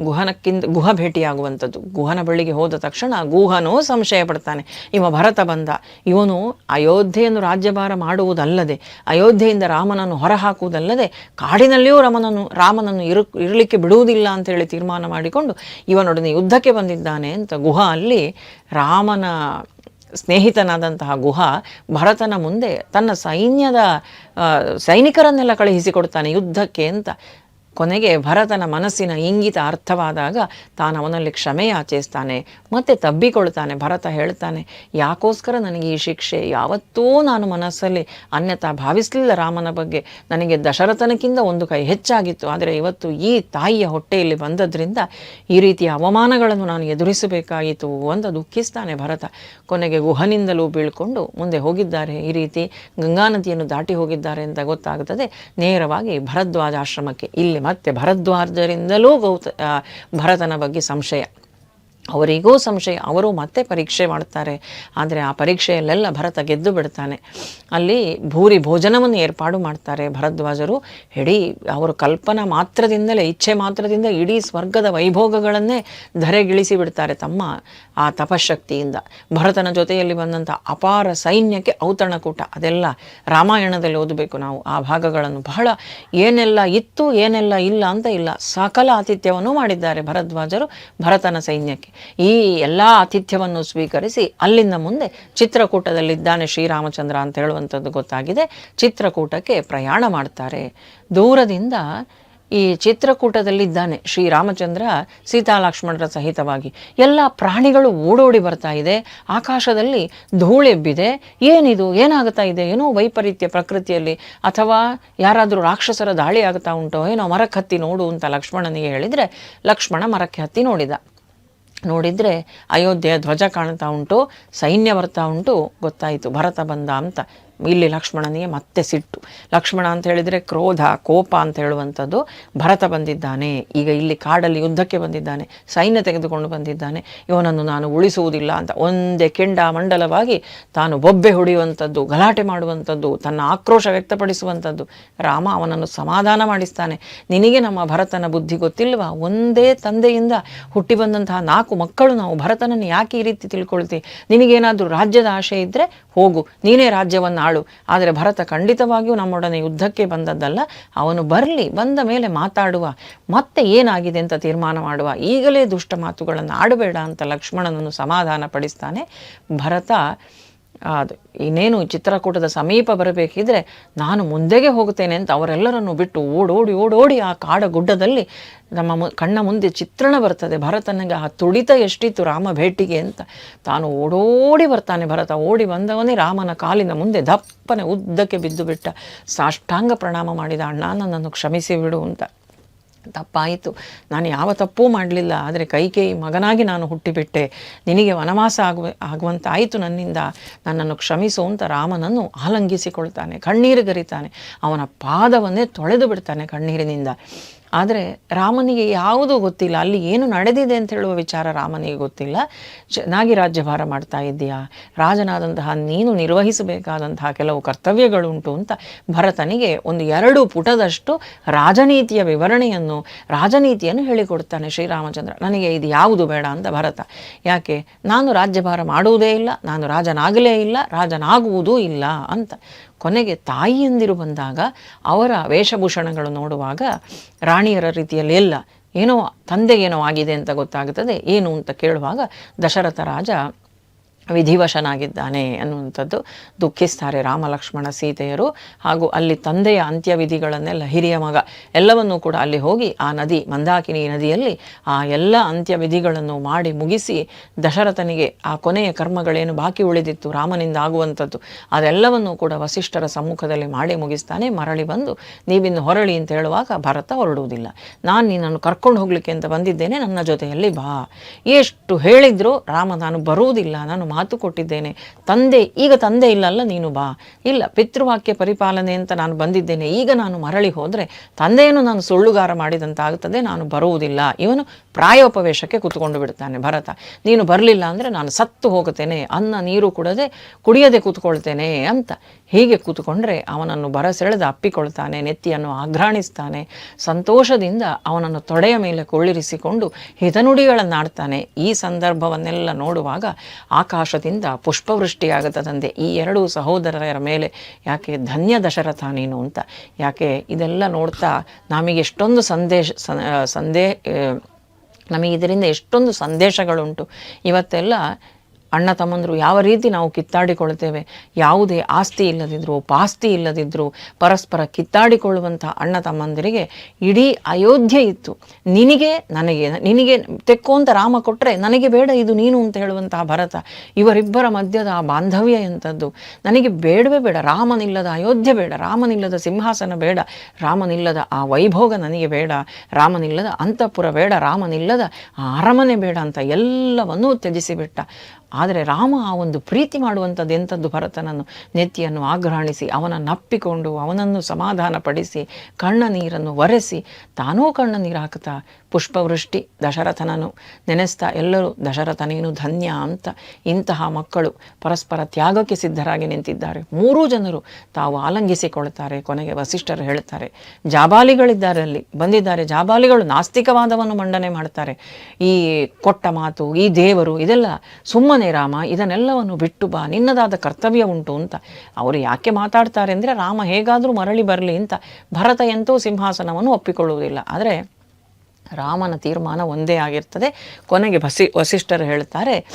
ಗುಹನಕ್ಕಿಂತ, ಗುಹ ಭೇಟಿಯಾಗುವಂಥದ್ದು. ಗುಹನ ಬಳಿಗೆ ಹೋದ ತಕ್ಷಣ ಗುಹನೂ ಸಂಶಯ ಪಡ್ತಾನೆ. ಇವ ಭರತ ಬಂದ. ಇವನು ಅಯೋಧ್ಯೆಯನ್ನು ರಾಜ್ಯಭಾರ ಮಾಡುವುದಲ್ಲದೆ, ಅಯೋಧ್ಯೆಯಿಂದ ರಾಮನನ್ನು ಹೊರಹಾಕುವುದಲ್ಲದೆ, ಕಾಡಿನಲ್ಲಿಯೂ ರಮನನ್ನು, ರಾಮನನ್ನು ಇರು, ಇರಲಿಕ್ಕೆ ಬಿಡುವುದಿಲ್ಲ ಅಂತೇಳಿ ತೀರ್ಮಾನ ಮಾಡಿಕೊಂಡು ಇವನೊಡನೆ ಯುದ್ಧಕ್ಕೆ ಬಂದಿದ್ದಾನೆ ಅಂತ ಗುಹ ಅಲ್ಲಿ ರಾಮನ ಸ್ನೇಹಿತನಾದಂತಹ ಗುಹ ಭರತನ ಮುಂದೆ ತನ್ನ ಸೈನ್ಯದ ಸೈನಿಕರನ್ನೆಲ್ಲ ಕಳುಹಿಸಿಕೊಡ್ತಾನೆ ಯುದ್ಧಕ್ಕೆ ಅಂತ. ಕೊನೆಗೆ ಭರತನ ಮನಸ್ಸಿನ ಇಂಗಿತ ಅರ್ಥವಾದಾಗ ತಾನು ಅವನಲ್ಲಿ ಕ್ಷಮೆ ಆಚರಿಸ್ತಾನೆ ಮತ್ತೆ ತಬ್ಬಿಕೊಳ್ತಾನೆ ಭರತ ಹೇಳ್ತಾನೆ, ಯಾಕೋಸ್ಕರ ನನಗೆ ಈ ಶಿಕ್ಷೆ? ಯಾವತ್ತೂ ನಾನು ಮನಸ್ಸಲ್ಲಿ ಅನ್ಯತಾ ಭಾವಿಸಲಿಲ್ಲ ರಾಮನ ಬಗ್ಗೆ. ನನಗೆ ದಶರಥನಕ್ಕಿಂತ ಒಂದು ಕೈ ಹೆಚ್ಚಾಗಿತ್ತು. ಆದರೆ ಇವತ್ತು ಈ ತಾಯಿಯ ಹೊಟ್ಟೆಯಲ್ಲಿ ಬಂದದ್ರಿಂದ ಈ ರೀತಿಯ ಅವಮಾನಗಳನ್ನು ನಾನು ಎದುರಿಸಬೇಕಾಯಿತು ಅಂತ ದುಃಖಿಸ್ತಾನೆ ಭರತ. ಕೊನೆಗೆ ಗುಹನಿಂದಲೂ ಬೀಳ್ಕೊಂಡು ಮುಂದೆ ಹೋಗಿದ್ದಾರೆ. ಈ ರೀತಿ ಗಂಗಾ ನದಿಯನ್ನು ದಾಟಿ ಹೋಗಿದ್ದಾರೆ ಅಂತ ಗೊತ್ತಾಗುತ್ತದೆ. ನೇರವಾಗಿ ಭರದ್ವಾಜ ಆಶ್ರಮಕ್ಕೆ ಇಲ್ಲಿ ಮತ್ತೆ ಭರದ್ವಾರ್ಜರಿಂದಲೂ ಗೌತ ಭರತನ ಬಗ್ಗೆ ಸಂಶಯ. ಅವರಿಗೂ ಸಂಶಯ, ಅವರು ಮತ್ತೆ ಪರೀಕ್ಷೆ ಮಾಡ್ತಾರೆ ಆದರೆ ಆ ಪರೀಕ್ಷೆಯಲ್ಲೆಲ್ಲ ಭರತ ಗೆದ್ದು ಬಿಡ್ತಾನೆ. ಅಲ್ಲಿ ಭೂರಿ ಭೋಜನವನ್ನು ಏರ್ಪಾಡು ಮಾಡ್ತಾರೆ ಭರದ್ವಾಜರು. ಹೆಡಿ ಅವರು ಕಲ್ಪನಾ ಮಾತ್ರದಿಂದಲೇ, ಇಚ್ಛೆ ಮಾತ್ರದಿಂದ ಇಡೀ ಸ್ವರ್ಗದ ವೈಭೋಗಗಳನ್ನೇ ಧರೆಗಿಳಿಸಿ ಬಿಡ್ತಾರೆ ತಮ್ಮ ಆ ತಪಶಕ್ತಿಯಿಂದ. ಭರತನ ಜೊತೆಯಲ್ಲಿ ಬಂದಂಥ ಅಪಾರ ಸೈನ್ಯಕ್ಕೆ ಔತಣಕೂಟ. ಅದೆಲ್ಲ ರಾಮಾಯಣದಲ್ಲಿ ಓದಬೇಕು ನಾವು. ಆ ಭಾಗಗಳನ್ನು ಬಹಳ ಏನೆಲ್ಲ ಇತ್ತು, ಏನೆಲ್ಲ ಇಲ್ಲ ಅಂತ ಇಲ್ಲ. ಸಕಲ ಆತಿಥ್ಯವನ್ನು ಮಾಡಿದ್ದಾರೆ ಭರದ್ವಾಜರು ಭರತನ ಸೈನ್ಯಕ್ಕೆ. ಈ ಎಲ್ಲ ಆತಿಥ್ಯವನ್ನು ಸ್ವೀಕರಿಸಿ ಅಲ್ಲಿಂದ ಮುಂದೆ ಚಿತ್ರಕೂಟದಲ್ಲಿದ್ದಾನೆ ಶ್ರೀರಾಮಚಂದ್ರ ಅಂತ ಹೇಳುವಂಥದ್ದು ಗೊತ್ತಾಗಿದೆ. ಚಿತ್ರಕೂಟಕ್ಕೆ ಪ್ರಯಾಣ ಮಾಡ್ತಾರೆ. ದೂರದಿಂದ ಈ ಚಿತ್ರಕೂಟದಲ್ಲಿದ್ದಾನೆ ಶ್ರೀರಾಮಚಂದ್ರ ಸೀತಾ ಲಕ್ಷ್ಮಣರ ಸಹಿತವಾಗಿ. ಎಲ್ಲ ಪ್ರಾಣಿಗಳು ಓಡೋಡಿ ಬರ್ತಾ ಇದೆ. ಆಕಾಶದಲ್ಲಿ ಧೂಳೆಬ್ಬಿದೆ. ಏನಿದು? ಏನಾಗುತ್ತಾ ಇದೆ? ಏನೋ ವೈಪರೀತ್ಯ ಪ್ರಕೃತಿಯಲ್ಲಿ. ಅಥವಾ ಯಾರಾದರೂ ರಾಕ್ಷಸರ ದಾಳಿ ಆಗ್ತಾ ಉಂಟೋ? ಏನೋ ಮರಕ್ಕೆ ಹತ್ತಿ ನೋಡು ಅಂತ ಲಕ್ಷ್ಮಣನಿಗೆ ಹೇಳಿದರೆ ಲಕ್ಷ್ಮಣ ಮರಕ್ಕೆ ಹತ್ತಿ ನೋಡಿದ. ನೋಡಿದರೆ ಅಯೋಧ್ಯೆಯ ಧ್ವಜ ಕಾಣ್ತಾ ಉಂಟು ಸೈನ್ಯ ಬರ್ತಾ ಉಂಟು ಗೊತ್ತಾಯಿತು ಭರತ ಬಂದ ಅಂತ. ಇಲ್ಲಿ ಲಕ್ಷ್ಮಣನಿಗೆ ಮತ್ತೆ ಸಿಟ್ಟು. ಲಕ್ಷ್ಮಣ ಅಂತ ಹೇಳಿದರೆ ಕ್ರೋಧ, ಕೋಪ ಅಂತ ಹೇಳುವಂಥದ್ದು ಭರತ ಬಂದಿದ್ದಾನೆ. ಈಗ ಇಲ್ಲಿ ಕಾಡಲ್ಲಿ ಯುದ್ಧಕ್ಕೆ ಬಂದಿದ್ದಾನೆ, ಸೈನ್ಯ ತೆಗೆದುಕೊಂಡು ಬಂದಿದ್ದಾನೆ. ಇವನನ್ನು ನಾನು ಉಳಿಸುವುದಿಲ್ಲ ಅಂತ ಒಂದೇ ಕೆಂಡ ಮಂಡಲವಾಗಿ ತಾನು ಬೊಬ್ಬೆ ಹೊಡೆಯುವಂಥದ್ದು, ಗಲಾಟೆ ಮಾಡುವಂಥದ್ದು, ತನ್ನ ಆಕ್ರೋಶ ವ್ಯಕ್ತಪಡಿಸುವಂಥದ್ದು. ರಾಮ ಅವನನ್ನು ಸಮಾಧಾನ ಮಾಡಿಸ್ತಾನೆ. ನಿನಗೆ ನಮ್ಮ ಭರತನ ಬುದ್ಧಿ ಗೊತ್ತಿಲ್ವಾ? ಒಂದೇ ತಂದೆಯಿಂದ ಹುಟ್ಟಿ ಬಂದಂತಹ ನಾಲ್ಕು ಮಕ್ಕಳು ನಾವು ಭರತನನ್ನು ಯಾಕೆ ಈ ರೀತಿ ತಿಳ್ಕೊಳ್ತೀವಿ? ನಿನಗೇನಾದರೂ ರಾಜ್ಯದ ಆಶೆ ಇದ್ದರೆ ಹೋಗು. ನೀನೇ ರಾಜ್ಯವನ್ನು ಆಳು ಆದರೆ ಭರತ ಖಂಡಿತವಾಗಿಯೂ ನಮ್ಮೊಡನೆ ಯುದ್ಧಕ್ಕೆ ಬಂದದ್ದಲ್ಲ, ಅವನು ಬರಲಿ, ಬಂದ ಮೇಲೆ ಮಾತಾಡುವ, ಮತ್ತೆ ಏನಾಗಿದೆ ಅಂತ ತೀರ್ಮಾನ ಮಾಡುವ, ಈಗಲೇ ದುಷ್ಟ ಮಾತುಗಳನ್ನು ಆಡಬೇಡ ಅಂತ ಲಕ್ಷ್ಮಣನನ್ನು ಸಮಾಧಾನ ಪಡಿಸ್ತಾನೆ ಭರತ. ಇನ್ನೇನು ಚಿತ್ರಕೂಟದ ಸಮೀಪ ಬರಬೇಕಿದ್ರೆ ನಾನು ಮುಂದೆಗೆ ಹೋಗುತ್ತೇನೆ ಅಂತ ಅವರೆಲ್ಲರನ್ನು ಬಿಟ್ಟು ಓಡೋಡಿ ಓಡೋಡಿ ಆ ಕಾಡ ಗುಡ್ಡದಲ್ಲಿ ನಮ್ಮ ಮು, ಕಣ್ಣ ಮುಂದೆ ಚಿತ್ರಣ ಬರ್ತದೆ. ಭರತನಿಗೆ ಆ ತುಡಿತ ಎಷ್ಟಿತ್ತು ರಾಮ ಭೇಟಿಗೆ ಅಂತ. ತಾನು ಓಡೋಡಿ ಬರ್ತಾನೆ ಭರತ. ಓಡಿ ಬಂದವನೇ ರಾಮನ ಕಾಲಿನ ಮುಂದೆ ದಪ್ಪನೆ ಉದ್ದಕ್ಕೆ ಬಿದ್ದು ಬಿಟ್ಟ ಸಾಷ್ಟಾಂಗ ಪ್ರಣಾಮ ಮಾಡಿದ ಅಣ್ಣ ನನ್ನನ್ನು ಕ್ಷಮಿಸಿ ಬಿಡು ಅಂತ. ತಪ್ಪಾಯಿತು. ನಾನು ಯಾವ ತಪ್ಪೂ ಮಾಡಲಿಲ್ಲ, ಆದರೆ ಕೈಕೇಯಿ ಮಗನಾಗಿ ನಾನು ಹುಟ್ಟಿಬಿಟ್ಟೆ. ನಿನಗೆ ವನವಾಸ ಆಗುವ, ಆಗುವಂತಾಯಿತು ನನ್ನಿಂದ. ನನ್ನನ್ನು ಕ್ಷಮಿಸು ಅಂತ ರಾಮನನ್ನು ಆಲಂಗಿಸಿಕೊಳ್ತಾನೆ, ಕಣ್ಣೀರು ಗರಿತಾನೆ. ಅವನ ಪಾದವನ್ನೇ ತೊಳೆದು ಬಿಡ್ತಾನೆ ಕಣ್ಣೀರಿನಿಂದ. ಆದರೆ ರಾಮನಿಗೆ ಯಾವುದೂ ಗೊತ್ತಿಲ್ಲ, ಅಲ್ಲಿ ಏನು ನಡೆದಿದೆ ಅಂತ ಹೇಳುವ ವಿಚಾರ ರಾಮನಿಗೆ ಗೊತ್ತಿಲ್ಲ. ಚೆನ್ನಾಗಿ ರಾಜ್ಯಭಾರ ಮಾಡ್ತಾ ಇದ್ದೀಯಾ? ರಾಜನಾದಂತಹ ನೀನು ನಿರ್ವಹಿಸಬೇಕಾದಂತಹ ಕೆಲವು ಕರ್ತವ್ಯಗಳುಂಟು ಅಂತ ಭರತನಿಗೆ ಒಂದು ಎರಡು ಪುಟದಷ್ಟು ರಾಜನೀತಿಯ ವಿವರಣೆಯನ್ನು, ರಾಜನೀತಿಯನ್ನು ಹೇಳಿಕೊಡ್ತಾನೆ ಶ್ರೀರಾಮಚಂದ್ರ. ನನಗೆ ಇದು ಯಾವುದು ಬೇಡ ಅಂತ ಭರತ. ಯಾಕೆ? ನಾನು ರಾಜ್ಯಭಾರ ಮಾಡುವುದೇ ಇಲ್ಲ, ನಾನು ರಾಜನಾಗಲೇ ಇಲ್ಲ, ರಾಜನಾಗುವುದೂ ಇಲ್ಲ ಅಂತ. ಕೊನೆಗೆ ತಾಯಿಯಂದಿರು ಬಂದಾಗ ಅವರ ವೇಷಭೂಷಣಗಳು ನೋಡುವಾಗ ರಾಣಿಯರ ರೀತಿಯಲ್ಲಿ ಎಲ್ಲ ಏನೋ, ತಂದೆಗೇನೋ ಆಗಿದೆ ಅಂತ ಗೊತ್ತಾಗುತ್ತದೆ. ಏನು ಅಂತ ಕೇಳುವಾಗ ದಶರಥ ರಾಜ ವಿಧಿವಶನಾಗಿದ್ದಾನೆ ಅನ್ನುವಂಥದ್ದು ದುಃಖಿಸ್ತಾರೆ ರಾಮ ಲಕ್ಷ್ಮಣ ಸೀತೆಯರು ಹಾಗೂ ಅಲ್ಲಿ ತಂದೆಯ ಅಂತ್ಯವಿಧಿಗಳನ್ನೆಲ್ಲ ಹಿರಿಯ ಮಗ ಎಲ್ಲವನ್ನೂ ಕೂಡ ಅಲ್ಲಿ ಹೋಗಿ ಆ ನದಿ, ಮಂದಾಕಿನಿ ನದಿಯಲ್ಲಿ ಆ ಎಲ್ಲ ಅಂತ್ಯವಿಧಿಗಳನ್ನು ಮಾಡಿ ಮುಗಿಸಿ ದಶರಥನಿಗೆ ಆ ಕೊನೆಯ ಕರ್ಮಗಳೇನು ಬಾಕಿ ಉಳಿದಿತ್ತು, ರಾಮನಿಂದ ಆಗುವಂಥದ್ದು ಅದೆಲ್ಲವನ್ನೂ ಕೂಡ ವಸಿಷ್ಠರ ಸಮ್ಮುಖದಲ್ಲಿ ಮಾಡಿ ಮುಗಿಸ್ತಾನೆ. ಮರಳಿ ಬಂದು ನೀವಿನ್ನು ಹೊರಳಿ ಅಂತ ಹೇಳುವಾಗ ಭರತ ಹೊರಡುವುದಿಲ್ಲ. ನಾನು ನಿನ್ನನ್ನು ಕರ್ಕೊಂಡು ಹೋಗ್ಲಿಕ್ಕೆ ಅಂತ ಬಂದಿದ್ದೇನೆ, ನನ್ನ ಜೊತೆಯಲ್ಲಿ ಬಾ. ಎಷ್ಟು ಹೇಳಿದ್ರು ರಾಮ ನಾನು ಬರುವುದಿಲ್ಲ, ನಾನು ಮಾತು ಕೊಟ್ಟಿದ್ದೇನೆ. ತಂದೆ, ಈಗ ತಂದೆ ಇಲ್ಲಲ್ಲ ನೀನು ಬಾ. ಇಲ್ಲ, ಪಿತೃವಾಕ್ಯ ಪರಿಪಾಲನೆ ಅಂತ ನಾನು ಬಂದಿದ್ದೇನೆ. ಈಗ ನಾನು ಮರಳಿ ಹೋದರೆ ತಂದೆಯನ್ನು ನಾನು ಸುಳ್ಳುಗಾರ ಮಾಡಿದಂತಾಗುತ್ತದೆ, ನಾನು ಬರುವುದಿಲ್ಲ. ಇವನು ಪ್ರಾಯೋಪವೇಶಕ್ಕೆ ಕೂತ್ಕೊಂಡು ಬಿಡ್ತಾನೆ ಭರತ. ನೀನು ಬರಲಿಲ್ಲ ಅಂದರೆ ನಾನು ಸತ್ತು ಹೋಗುತ್ತೇನೆ, ಅನ್ನ, ನೀರು ಕುಡದೆ ಕುಡಿಯದೆ ಕೂತ್ಕೊಳ್ತೇನೆ ಅಂತ. ಹೀಗೆ ಕೂತ್ಕೊಂಡ್ರೆ ಅವನನ್ನು ಬರಸೆಳೆದು ಅಪ್ಪಿಕೊಳ್ತಾನೆ, ನೆತ್ತಿಯನ್ನು ಆಘ್ರಾಣಿಸ್ತಾನೆ, ಸಂತೋಷದಿಂದ ಅವನನ್ನು ತೊಡೆಯ ಮೇಲೆ ಕೊಳ್ಳಿರಿಸಿಕೊಂಡು ಹಿತನುಡಿಗಳನ್ನಾಡ್ತಾನೆ ಈ ಸಂದರ್ಭವನ್ನೆಲ್ಲ ನೋಡುವಾಗ ಆಕಾಶದಿಂದ ಪುಷ್ಪವೃಷ್ಟಿಯಾಗುತ್ತದಂತೆ ಈ ಎರಡೂ ಸಹೋದರರ ಮೇಲೆ ಯಾಕೆ ಧನ್ಯ ದಶರಥ ನೀನು ಅಂತ. ಯಾಕೆ ಇದೆಲ್ಲ ನೋಡ್ತಾ ನಮಗೆ ಎಷ್ಟೊಂದು ಸಂದೇಶ ಸಂದೇ ನಮಗೆ ಇದರಿಂದ ಎಷ್ಟೊಂದು ಸಂದೇಶಗಳುಂಟು. ಇವತ್ತೆಲ್ಲ ಅಣ್ಣ ತಮ್ಮಂದರು ಯಾವ ರೀತಿ ನಾವು ಕಿತ್ತಾಡಿಕೊಳ್ತೇವೆ ಯಾವುದೇ ಆಸ್ತಿ ಇಲ್ಲದಿದ್ದರೂ ಪಾಸ್ತಿ ಇಲ್ಲದಿದ್ದರೂ ಪರಸ್ಪರ ಕಿತ್ತಾಡಿಕೊಳ್ಳುವಂಥ ಅಣ್ಣ ತಮ್ಮಂದಿರಿಗೆ ಇಡೀ ಅಯೋಧ್ಯೆ ಇತ್ತು. ನಿನಗೆ, ನನಗೆ, ನಿನಗೆ ತೆಕ್ಕೋಂತ ರಾಮ ಕೊಟ್ಟರೆ ನನಗೆ ಬೇಡ ಇದು ನೀನು ಅಂತ ಹೇಳುವಂತಹ ಭರತ. ಇವರಿಬ್ಬರ ಮಧ್ಯದ ಆ ಬಾಂಧವ್ಯ ಎಂಥದ್ದು? ನನಗೆ ಬೇಡವೇ ಬೇಡ. ರಾಮನಿಲ್ಲದ ಅಯೋಧ್ಯೆ ಬೇಡ. ರಾಮನಿಲ್ಲದ ಸಿಂಹಾಸನ ಬೇಡ. ರಾಮನಿಲ್ಲದ ಆ ವೈಭೋಗ ನನಗೆ ಬೇಡ. ರಾಮನಿಲ್ಲದ ಅಂತಃಪುರ ಬೇಡ. ರಾಮನಿಲ್ಲದ ಆ ಅರಮನೆ ಬೇಡ ಅಂತ ಎಲ್ಲವನ್ನೂ ತ್ಯಜಿಸಿಬಿಟ್ಟ. ಆದರೆ ರಾಮ ಆ ಒಂದು ಪ್ರೀತಿ ಮಾಡುವಂಥದ್ದು ಎಂಥದ್ದು ಭರತನನ್ನು ನೆತ್ತಿಯನ್ನು ಆಗ್ರಹಣಿಸಿ, ಅವನನ್ನು ಅಪ್ಪಿಕೊಂಡು ಅವನನ್ನು ಸಮಾಧಾನಪಡಿಸಿ, ಕಣ್ಣ ನೀರನ್ನು ಒರೆಸಿ, ತಾನೂ ಕಣ್ಣ ನೀರು ಹಾಕುತ್ತಾ ಪುಷ್ಪವೃಷ್ಟಿ ದಶರಥನನು ನೆನೆಸ್ತಾ ಎಲ್ಲರೂ, ದಶರಥನೇನು ಧನ್ಯ ಅಂತ ಇಂತಹ ಮಕ್ಕಳು ಪರಸ್ಪರ ತ್ಯಾಗಕ್ಕೆ ಸಿದ್ಧರಾಗಿ ನಿಂತಿದ್ದಾರೆ. ಮೂರೂ ಜನರು ತಾವು ಆಲಂಗಿಸಿಕೊಳ್ತಾರೆ ಕೊನೆಗೆ ವಸಿಷ್ಠರು ಹೇಳ್ತಾರೆ ಜಾಬಾಲಿಗಳಿದ್ದಾರೆ ಅಲ್ಲಿ, ಬಂದಿದ್ದಾರೆ, ಜಾಬಾಲಿಗಳು ನಾಸ್ತಿಕವಾದವನ್ನು ಮಂಡನೆ ಮಾಡ್ತಾರೆ ಈ ಕೊಟ್ಟ ಮಾತು, ಈ ದೇವರು, ಇದೆಲ್ಲ ಸುಮ್ಮನೆ ರಾಮ, ಇದನ್ನೆಲ್ಲವನ್ನು ಬಿಟ್ಟು ಬಾ, ನಿನ್ನದಾದ ಕರ್ತವ್ಯ ಉಂಟು ಅಂತ ಅವರು ಯಾಕೆ ಮಾತಾಡ್ತಾರೆ ಅಂದರೆ, ರಾಮ ಹೇಗಾದರೂ ಮರಳಿ ಬರಲಿ ಅಂತ ಭರತ ಎಂತೂ ಸಿಂಹಾಸನವನ್ನು ಒಪ್ಪಿಕೊಳ್ಳುವುದಿಲ್ಲ. ಆದರೆ ರಾಮನ ತೀರ್ಮಾನ ಒಂದೇ ಆಗಿರ್ತದೆ. ಕೊನೆಗೆ ಬಸಿ ವಸಿಷ್ಠರು ಹೇಳ್ತಾರೆ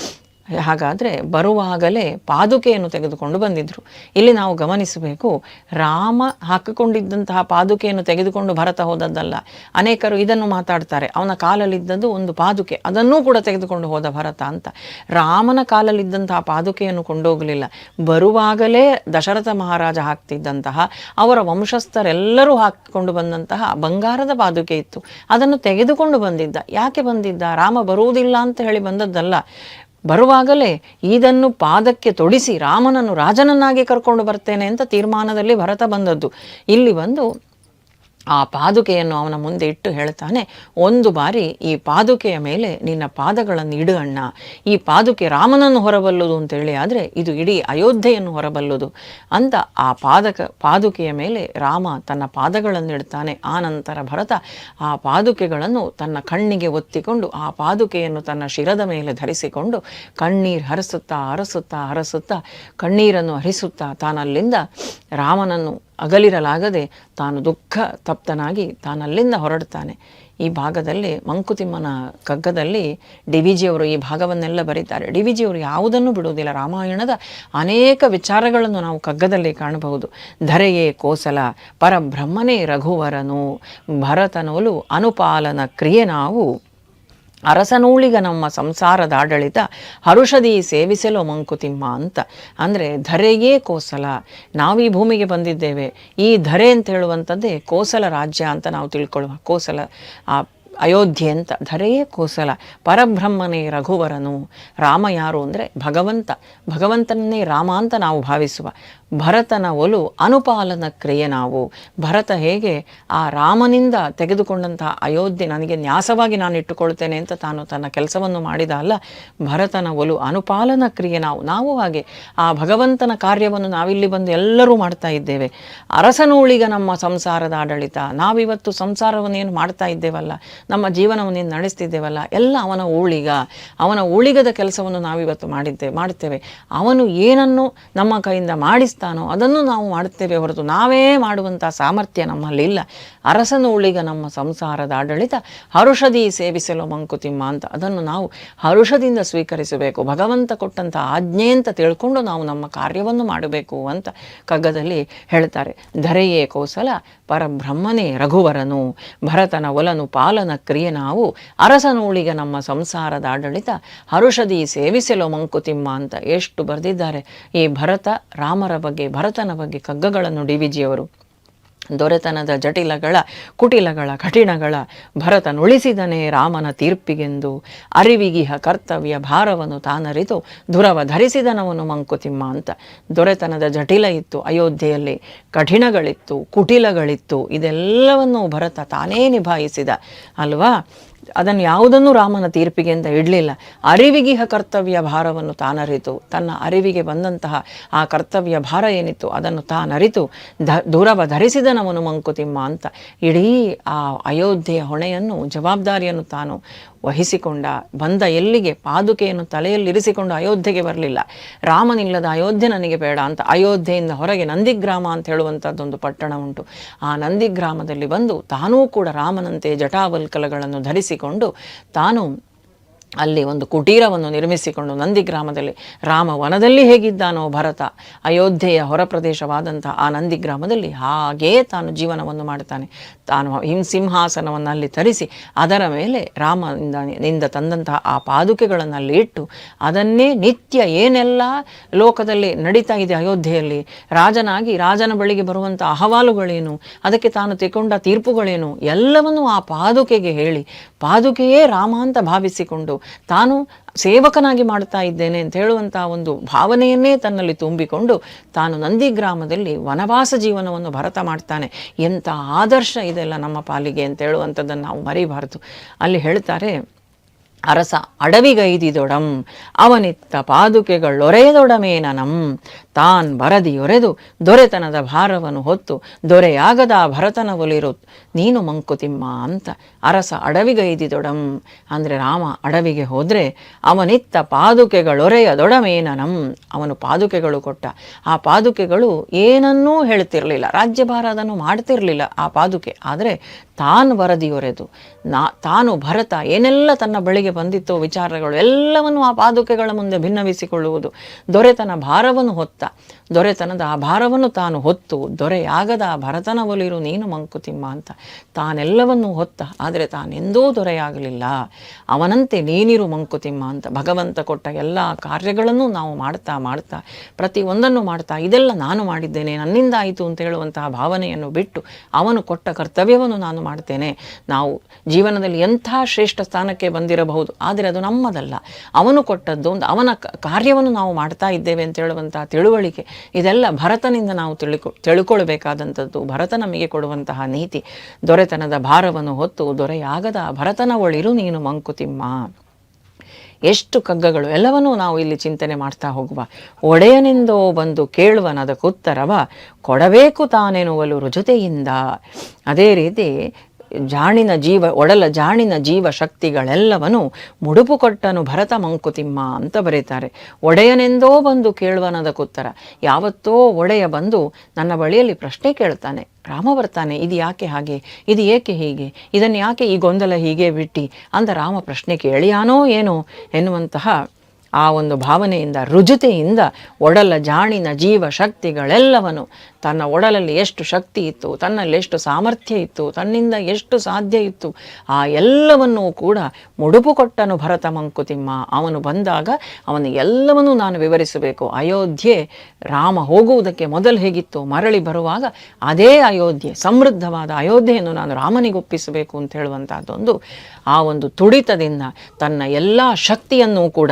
ಹಾಗಾದರೆ ಬರುವಾಗಲೇ ಪಾದುಕೆಯನ್ನು ತೆಗೆದುಕೊಂಡು ಬಂದಿದ್ದರು ಇಲ್ಲಿ ನಾವು ಗಮನಿಸಬೇಕು, ರಾಮ ಹಾಕಿಕೊಂಡಿದ್ದಂತಹ ಪಾದುಕೆಯನ್ನು ತೆಗೆದುಕೊಂಡು ಭರತ ಹೋದದ್ದಲ್ಲ. ಅನೇಕರು ಇದನ್ನು ಮಾತಾಡ್ತಾರೆ, ಅವನ ಕಾಲಲ್ಲಿದ್ದದ್ದು ಒಂದು ಪಾದುಕೆ, ಅದನ್ನೂ ಕೂಡ ತೆಗೆದುಕೊಂಡು ಹೋದ ಭರತ ಅಂತ. ರಾಮನ ಕಾಲಲ್ಲಿದ್ದಂತಹ ಪಾದುಕೆಯನ್ನು ಕೊಂಡೋಗಲಿಲ್ಲ. ಬರುವಾಗಲೇ ದಶರಥ ಮಹಾರಾಜ ಹಾಕ್ತಿದ್ದಂತಹ, ಅವರ ವಂಶಸ್ಥರೆಲ್ಲರೂ ಹಾಕಿಕೊಂಡು ಬಂದಂತಹ ಬಂಗಾರದ ಪಾದುಕೆ ಇತ್ತು. ಅದನ್ನು ತೆಗೆದುಕೊಂಡು ಬಂದಿದ್ದ. ಯಾಕೆ ಬಂದಿದ್ದ? ರಾಮ ಬರುವುದಿಲ್ಲ ಅಂತ ಹೇಳಿ ಬಂದದ್ದಲ್ಲ. ಬರುವಾಗಲೇ ಇದನ್ನು ಪಾದಕ್ಕೆ ತೊಡಿಸಿ ರಾಮನನ್ನು ರಾಜನನ್ನಾಗಿ ಕರ್ಕೊಂಡು ಬರ್ತೇನೆ ಅಂತ ತೀರ್ಮಾನದಲ್ಲಿ ಭರತ ಬಂದದ್ದು. ಇಲ್ಲಿ ಬಂದು ಆ ಪಾದುಕೆಯನ್ನು ಅವನ ಮುಂದೆ ಇಟ್ಟು ಹೇಳ್ತಾನೆ, ಒಂದು ಬಾರಿ ಈ ಪಾದುಕೆಯ ಮೇಲೆ ನಿನ್ನ ಪಾದಗಳನ್ನು ಇಡು ಅಣ್ಣ. ಈ ಪಾದುಕೆ ರಾಮನನ್ನು ಹೊರಬಲ್ಲುದು ಅಂತೇಳಿ ಆದರೆ ಇದು ಇಡೀ ಅಯೋಧ್ಯೆಯನ್ನು ಹೊರಬಲ್ಲುದು ಅಂತ ಆ ಪಾದಕ, ಪಾದುಕೆಯ ಮೇಲೆ ರಾಮ ತನ್ನ ಪಾದಗಳನ್ನು ಇಡ್ತಾನೆ. ಆ ನಂತರ ಭರತ ಆ ಪಾದುಕೆಗಳನ್ನು ತನ್ನ ಕಣ್ಣಿಗೆ ಒತ್ತಿಕೊಂಡು ಆ ಪಾದುಕೆಯನ್ನು ತನ್ನ ಶಿರದ ಮೇಲೆ ಧರಿಸಿಕೊಂಡು ಕಣ್ಣೀರು ಹರಿಸುತ್ತಾ, ಹರಸುತ್ತಾ ಹರಸುತ್ತಾ ಕಣ್ಣೀರನ್ನು ಹರಿಸುತ್ತಾ ತಾನಲ್ಲಿಂದ ರಾಮನನ್ನು ಅಗಲಿರಲಾಗದೆ ತಾನು ದುಃಖ ತಪ್ತನಾಗಿ ತಾನಲ್ಲಿಂದ ಹೊರಡ್ತಾನೆ ಈ ಭಾಗದಲ್ಲಿ ಮಂಕುತಿಮ್ಮನ ಕಗ್ಗದಲ್ಲಿ ಡಿ ವಿ ಜಿಯವರು ಈ ಭಾಗವನ್ನೆಲ್ಲ ಬರೀತಾರೆ. ಡಿ ವಿ ಜಿಯವರು ಯಾವುದನ್ನು ಬಿಡುವುದಿಲ್ಲ. ರಾಮಾಯಣದ ಅನೇಕ ವಿಚಾರಗಳನ್ನು ನಾವು ಕಗ್ಗದಲ್ಲಿ ಕಾಣಬಹುದು. ಧರೆಯೇ ಕೋಸಲ, ಪರಬ್ರಹ್ಮನೇ ರಘುವರನು, ಭರತನೋಲು ಅನುಪಾಲನ ಕ್ರಿಯೆ ನಾವು ಅರಸನೂಳಿಗ ನಮ್ಮ ಸಂಸಾರದ ಆಡಳಿತ, ಹರುಷದಿ ಸೇವಿಸಲು ಮಂಕುತಿಮ್ಮ ಅಂತ. ಅಂದರೆ ಧರೆಯೇ ಕೋಸಲ. ನಾವು ಈ ಭೂಮಿಗೆ ಬಂದಿದ್ದೇವೆ. ಈ ಧರೆ ಅಂತ ಹೇಳುವಂಥದ್ದೇ ಕೋಸಲ ರಾಜ್ಯ ಅಂತ ನಾವು ತಿಳ್ಕೊಳ್ಳುವ. ಕೋಸಲ, ಆ ಅಯೋಧ್ಯೆ ಅಂತ. ಧರೆಯೇ ಕೋಸಲ. ಪರಬ್ರಹ್ಮನೇ ರಘುವರನು. ರಾಮ ಯಾರು ಅಂದರೆ ಭಗವಂತ. ಭಗವಂತನನ್ನೇ ರಾಮ ಅಂತ ನಾವು ಭಾವಿಸುವ. ಭರತನ ಒಲು ಅನುಪಾಲನ ಕ್ರಿಯೆ ನಾವು. ಭರತ ಹೇಗೆ ಆ ರಾಮನಿಂದ ತೆಗೆದುಕೊಂಡಂತಹ ಅಯೋಧ್ಯೆ ನನಗೆ ನ್ಯಾಸವಾಗಿ ನಾನು ಇಟ್ಟುಕೊಳ್ತೇನೆ ಅಂತ ತಾನು ತನ್ನ ಕೆಲಸವನ್ನು ಮಾಡಿದ ಅಲ್ಲ, ಭರತನ ಒಲು ಅನುಪಾಲನ ಕ್ರಿಯೆ ನಾವು. ನಾವು ಹಾಗೆ ಆ ಭಗವಂತನ ಕಾರ್ಯವನ್ನು ನಾವಿಲ್ಲಿ ಬಂದು ಎಲ್ಲರೂ ಮಾಡ್ತಾ ಇದ್ದೇವೆ. ಅರಸನೂಳಿಗ ನಮ್ಮ ಸಂಸಾರದ ಆಡಳಿತ, ನಾವಿವತ್ತು ಸಂಸಾರವನ್ನೇನು ಮಾಡ್ತಾ ಇದ್ದೇವಲ್ಲ, ನಮ್ಮ ಜೀವನವನ್ನು ಏನು ನಡೆಸ್ತಿದ್ದೇವಲ್ಲ, ಎಲ್ಲ ಅವನ ಊಳಿಗ, ಅವನ ಊಳಿಗದ ಕೆಲಸವನ್ನು ನಾವಿವತ್ತು ಮಾಡಿದ್ದೆ, ಮಾಡ್ತೇವೆ. ಅವನು ಏನನ್ನು ನಮ್ಮ ಕೈಯಿಂದ ಮಾಡಿಸ್ತಾನೋ ಅದನ್ನು ನಾವು ಮಾಡುತ್ತೇವೆ ಹೊರತು ನಾವೇ ಮಾಡುವಂಥ ಸಾಮರ್ಥ್ಯ ನಮ್ಮಲ್ಲಿ ಇಲ್ಲ. ಅರಸನು ಉಳಿಗ ನಮ್ಮ ಸಂಸಾರದ ಆಡಳಿತ, ಹರುಷದಿ ಸೇವಿಸಲು ಮಂಕುತಿಮ್ಮ ಅಂತ ಅದನ್ನು ನಾವು ಹರುಷದಿಂದ ಸ್ವೀಕರಿಸಬೇಕು. ಭಗವಂತ ಕೊಟ್ಟಂಥ ಆಜ್ಞೆ ಅಂತ ತಿಳ್ಕೊಂಡು ನಾವು ನಮ್ಮ ಕಾರ್ಯವನ್ನು ಮಾಡಬೇಕು ಅಂತ ಕಗ್ಗದಲ್ಲಿ ಹೇಳ್ತಾರೆ. ಧರೆಯೇ ಕೋಸಲ ಪರಬ್ರಹ್ಮನೇ ರಘುವರನು, ಭರತನ ಒಲನು ಪಾಲನ ಕ್ರಿಯೆ ನಾವು, ಅರಸನೂಳಿಗ ನಮ್ಮ ಸಂಸಾರದ ಆಡಳಿತ, ಹರುಷದಿ ಸೇವಿಸಲು ಮಂಕುತಿಮ್ಮ ಅಂತ ಎಷ್ಟು ಬರೆದಿದ್ದಾರೆ. ಈ ಭರತ, ರಾಮರ ಬಗ್ಗೆ, ಭರತನ ಬಗ್ಗೆ ಕಗ್ಗಗಳನ್ನು ಡಿ ವಿ ಜಿಯವರು. ದೊರೆತನದ ಜಟಿಲಗಳ, ಕುಟಿಲಗಳ, ಕಠಿಣಗಳ ಭರತನುಳಿಸಿದನೇ ರಾಮನ ತೀರ್ಪಿಗೆಂದು ಅರಿವಿಗಿಹ ಕರ್ತವ್ಯ ಭಾರವನ್ನು ತಾನರಿತು, ದುರವ ಧರಿಸಿದನವನು ಮಂಕುತಿಮ್ಮ ಅಂತ. ದೊರೆತನದ ಜಟಿಲ ಇತ್ತು, ಅಯೋಧ್ಯೆಯಲ್ಲಿ ಕಠಿಣಗಳಿತ್ತು, ಕುಟಿಲಗಳಿತ್ತು, ಇದೆಲ್ಲವನ್ನು ಭರತ ತಾನೇ ನಿಭಾಯಿಸಿದ, ಅಲ್ವಾ? ಅದನ್ನು ಯಾವುದನ್ನು ರಾಮನ ತೀರ್ಪಿಗೆ ಅಂತ ಇಡಲಿಲ್ಲ. ಅರಿವಿಗಿಹ ಕರ್ತವ್ಯ ಭಾರವನ್ನು ತಾನರಿತು. ತನ್ನ ಅರಿವಿಗೆ ಬಂದಂತಹ ಆ ಕರ್ತವ್ಯ ಭಾರ ಏನಿತ್ತು ಅದನ್ನು ತಾನರಿತು. ಧ, ದೂರವ ಧರಿಸಿದನವನು ಮಂಕುತಿಮ್ಮ ಅಂತ. ಇಡೀ ಆ ಅಯೋಧ್ಯೆಯ ಹೊಣೆಯನ್ನು, ಜವಾಬ್ದಾರಿಯನ್ನು ತಾನು ವಹಿಸಿಕೊಂಡ, ಬಂದ ಎಲ್ಲಿಗೆ? ಪಾದುಕೆಯನ್ನು ತಲೆಯಲ್ಲಿರಿಸಿಕೊಂಡು ಅಯೋಧ್ಯೆಗೆ ಬರಲಿಲ್ಲ. ರಾಮನಿಲ್ಲದ ಅಯೋಧ್ಯೆ ನನಗೆ ಬೇಡ ಅಂತ ಅಯೋಧ್ಯೆಯಿಂದ ಹೊರಗೆ ನಂದಿಗ್ರಾಮ ಅಂತ ಹೇಳುವಂಥದ್ದೊಂದು ಪಟ್ಟಣ ಉಂಟು. ಆ ನಂದಿಗ್ರಾಮದಲ್ಲಿ ಬಂದು ತಾನೂ ಕೂಡ ರಾಮನಂತೆ ಜಟಾವಲ್ಕಲಗಳನ್ನು ಧರಿಸಿಕೊಂಡು ತಾನು ಅಲ್ಲಿ ಒಂದು ಕುಟೀರವನ್ನು ನಿರ್ಮಿಸಿಕೊಂಡು ನಂದಿ ಗ್ರಾಮದಲ್ಲಿ ರಾಮ ವನದಲ್ಲಿ ಹೇಗಿದ್ದಾನೋ ಭರತ, ಅಯೋಧ್ಯೆಯ ಹೊರ ಪ್ರದೇಶವಾದಂಥ ಆ ನಂದಿಗ್ರಾಮದಲ್ಲಿ ಹಾಗೇ ತಾನು ಜೀವನವನ್ನು ಮಾಡ್ತಾನೆ ತಾನು ಹಿಂ ಸಿಂಹಾಸನವನ್ನು ಅಲ್ಲಿ ತರಿಸಿ, ಅದರ ಮೇಲೆ ರಾಮನಿಂದ ನಿಂದ ತಂದಂತಹ ಆ ಪಾದುಕೆಗಳನ್ನು ಅಲ್ಲಿ ಇಟ್ಟು, ಅದನ್ನೇ ನಿತ್ಯ ಏನೆಲ್ಲ ಲೋಕದಲ್ಲಿ ನಡೀತಾ ಇದೆ ಅಯೋಧ್ಯೆಯಲ್ಲಿ, ರಾಜನಾಗಿ ರಾಜನ ಬಳಿಗೆ ಬರುವಂಥ ಅಹವಾಲುಗಳೇನು, ಅದಕ್ಕೆ ತಾನು ತೆಕೊಂಡ ತೀರ್ಪುಗಳೇನು, ಎಲ್ಲವನ್ನೂ ಆ ಪಾದುಕೆಗೆ ಹೇಳಿ, ಪಾದುಕೆಯೇ ರಾಮ ಅಂತ ಭಾವಿಸಿಕೊಂಡು ತಾನು ಸೇವಕನಾಗಿ ಮಾಡ್ತಾ ಇದ್ದೇನೆ ಅಂತ ಹೇಳುವಂಥ ಒಂದು ಭಾವನೆಯನ್ನೇ ತನ್ನಲ್ಲಿ ತುಂಬಿಕೊಂಡು ತಾನು ನಂದಿ ಗ್ರಾಮದಲ್ಲಿ ವನವಾಸ ಜೀವನವನ್ನು ಭರತ ಮಾಡ್ತಾನೆ. ಎಂಥ ಆದರ್ಶ ಇದೆಲ್ಲ ನಮ್ಮ ಪಾಲಿಗೆ ಅಂತ ಹೇಳುವಂಥದ್ದನ್ನು ನಾವು ಮರಿಬಾರದು. ಅಲ್ಲಿ ಹೇಳ್ತಾರೆ, ಅರಸ ಅಡವಿಗೈದಿದೊಡಂ, ಅವನಿತ್ತ ಪಾದುಕೆಗಳೊರೆಯದೊಡಮೇನನಂ ತಾನ್ ಬರದಿಯೊರೆದು ದೊರೆತನದ ಭಾರವನ್ನು ಹೊತ್ತು ದೊರೆಯಾಗದ ಭರತನ ಒಲಿರು, ನೀನು ಮಂಕುತಿಮ್ಮ ಅಂತ ಅರಸ ಅಡವಿಗೈದಿದೊಡಂ ಅಂದರೆ ರಾಮ ಅಡವಿಗೆ ಹೋದರೆ ಅವನಿತ್ತ ಪಾದುಕೆಗಳೊರೆಯದೊಡಮೇನನಂ. ಅವನು ಪಾದುಕೆಗಳು ಕೊಟ್ಟ. ಆ ಪಾದುಕೆಗಳು ಏನನ್ನೂ ಹೇಳ್ತಿರಲಿಲ್ಲ. ರಾಜ್ಯಭಾರ ಅದನ್ನು ಮಾಡ್ತಿರಲಿಲ್ಲ ಆ ಪಾದುಕೆ. ಆದರೆ ತಾನು ವರದಿಯೊರೆದು ನಾ, ತಾನು ಭರತ, ಏನೆಲ್ಲ ತನ್ನ ಬಳಿಗೆ ಬಂದಿತ್ತೋ ವಿಚಾರಗಳು ಎಲ್ಲವನ್ನು ಆ ಪಾದುಕೆಗಳ ಮುಂದೆ ಭಿನ್ನವಿಸಿಕೊಳ್ಳುವುದು, ದೊರೆತನ ಭಾರವನ್ನು ಹೊತ್ತ tutta. ದೊರೆತನದ ಆ ಭಾರವನ್ನು ತಾನು ಹೊತ್ತು, ದೊರೆಯಾಗದ ಆ ಭರತನ ಒಲಿರು ನೀನು ಮಂಕುತಿಮ್ಮ ಅಂತ ತಾನೆಲ್ಲವನ್ನೂ ಹೊತ್ತ, ಆದರೆ ತಾನೆಂದೂ ದೊರೆಯಾಗಲಿಲ್ಲ. ಅವನಂತೆ ನೀನಿರು ಮಂಕುತಿಮ್ಮ ಅಂತ ಭಗವಂತ ಕೊಟ್ಟ ಎಲ್ಲ ಕಾರ್ಯಗಳನ್ನು ನಾವು ಮಾಡ್ತಾ ಮಾಡ್ತಾ, ಪ್ರತಿ ಒಂದನ್ನು ಮಾಡ್ತಾ ಇದೆಲ್ಲ ನಾನು ಮಾಡಿದ್ದೇನೆ, ನನ್ನಿಂದ ಆಯಿತು ಅಂತ ಹೇಳುವಂತಹ ಭಾವನೆಯನ್ನು ಬಿಟ್ಟು ಅವನು ಕೊಟ್ಟ ಕರ್ತವ್ಯವನ್ನು ನಾನು ಮಾಡ್ತೇನೆ. ನಾವು ಜೀವನದಲ್ಲಿ ಎಂಥ ಶ್ರೇಷ್ಠ ಸ್ಥಾನಕ್ಕೆ ಬಂದಿರಬಹುದು, ಆದರೆ ಅದು ನಮ್ಮದಲ್ಲ. ಅವನು ಕೊಟ್ಟದ್ದು ಅವನ ಕಾರ್ಯವನ್ನು ನಾವು ಮಾಡ್ತಾ ಇದ್ದೇವೆ ಅಂತ ಹೇಳುವಂತಹ ತಿಳುವಳಿಕೆ ಇದೆಲ್ಲ ಭರತನಿಂದ ನಾವು ತಿಳಿಕೊ, ತಿಳ್ಕೊಳ್ಬೇಕಾದಂಥದ್ದು. ಭರತ ನಮಗೆ ಕೊಡುವಂತಹ ನೀತಿ. ದೊರೆತನದ ಭಾರವನ್ನು ಹೊತ್ತು ದೊರೆಯಾಗದ ಭರತನ ಒಳಿರು ನೀನು ಮಂಕುತಿಮ್ಮ. ಎಷ್ಟು ಕಗ್ಗಗಳು. ಎಲ್ಲವನ್ನೂ ನಾವು ಇಲ್ಲಿ ಚಿಂತನೆ ಮಾಡ್ತಾ ಹೋಗುವ. ಒಡೆಯನೆಂದೋ ಬಂದು ಕೇಳುವನದಕ್ಕುತ್ತರವ ಕೊಡಬೇಕು ತಾನೆನುವಲು ರುಜುತೆಯಿಂದ. ಅದೇ ರೀತಿ ಜಾಣಿನ ಜೀವ, ಒಡಲ ಜಾಣಿನ ಜೀವ ಶಕ್ತಿಗಳೆಲ್ಲವನು ಮುಡುಪು ಕೊಟ್ಟನು ಭರತ ಮಂಕುತಿಮ್ಮ ಅಂತ ಬರೀತಾರೆ. ಒಡೆಯನೆಂದೋ ಬಂದು ಕೇಳುವನದಕ್ಕುತ್ತರ ಯಾವತ್ತೋ ಒಡೆಯ ಬಂದು ನನ್ನ ಬಳಿಯಲ್ಲಿ ಪ್ರಶ್ನೆ ಕೇಳ್ತಾನೆ. ರಾಮ ಬರ್ತಾನೆ, ಇದು ಯಾಕೆ ಹಾಗೆ? ಇದು ಏಕೆ ಹೀಗೆ? ಇದನ್ನು ಯಾಕೆ ಈ ಗೊಂದಲ ಹೀಗೆ ಬಿಟ್ಟಿ? ಅಂತ ರಾಮ ಪ್ರಶ್ನೆ ಕೇಳಿಯಾನೋ ಏನೋ ಎನ್ನುವಂತಹ ಆ ಒಂದು ಭಾವನೆಯಿಂದ, ರುಜುತೆಯಿಂದ ಒಡಲ ಜಾಣಿನ ಜೀವ ಶಕ್ತಿಗಳೆಲ್ಲವನು ತನ್ನ ಒಡಲಲ್ಲಿ ಎಷ್ಟು ಶಕ್ತಿ ಇತ್ತು, ತನ್ನಲ್ಲಿ ಎಷ್ಟು ಸಾಮರ್ಥ್ಯ ಇತ್ತು, ತನ್ನಿಂದ ಎಷ್ಟು ಸಾಧ್ಯ ಇತ್ತು, ಆ ಎಲ್ಲವನ್ನೂ ಕೂಡ ಮುಡುಪು ಕೊಟ್ಟನು ಭರತ ಮಂಕುತಿಮ್ಮ. ಅವನು ಬಂದಾಗ ಅವನ ಎಲ್ಲವನ್ನೂ ನಾನು ವಿವರಿಸಬೇಕು. ಅಯೋಧ್ಯೆ ರಾಮ ಹೋಗುವುದಕ್ಕೆ ಮೊದಲು ಹೇಗಿತ್ತು, ಮರಳಿ ಬರುವಾಗ ಅದೇ ಅಯೋಧ್ಯೆ, ಸಮೃದ್ಧವಾದ ಅಯೋಧ್ಯೆಯನ್ನು ನಾನು ರಾಮನಿಗೊಪ್ಪಿಸಬೇಕು ಅಂತ ಹೇಳುವಂಥದ್ದೊಂದು ಆ ಒಂದು ತುಡಿತದಿಂದ ತನ್ನ ಎಲ್ಲ ಶಕ್ತಿಯನ್ನೂ ಕೂಡ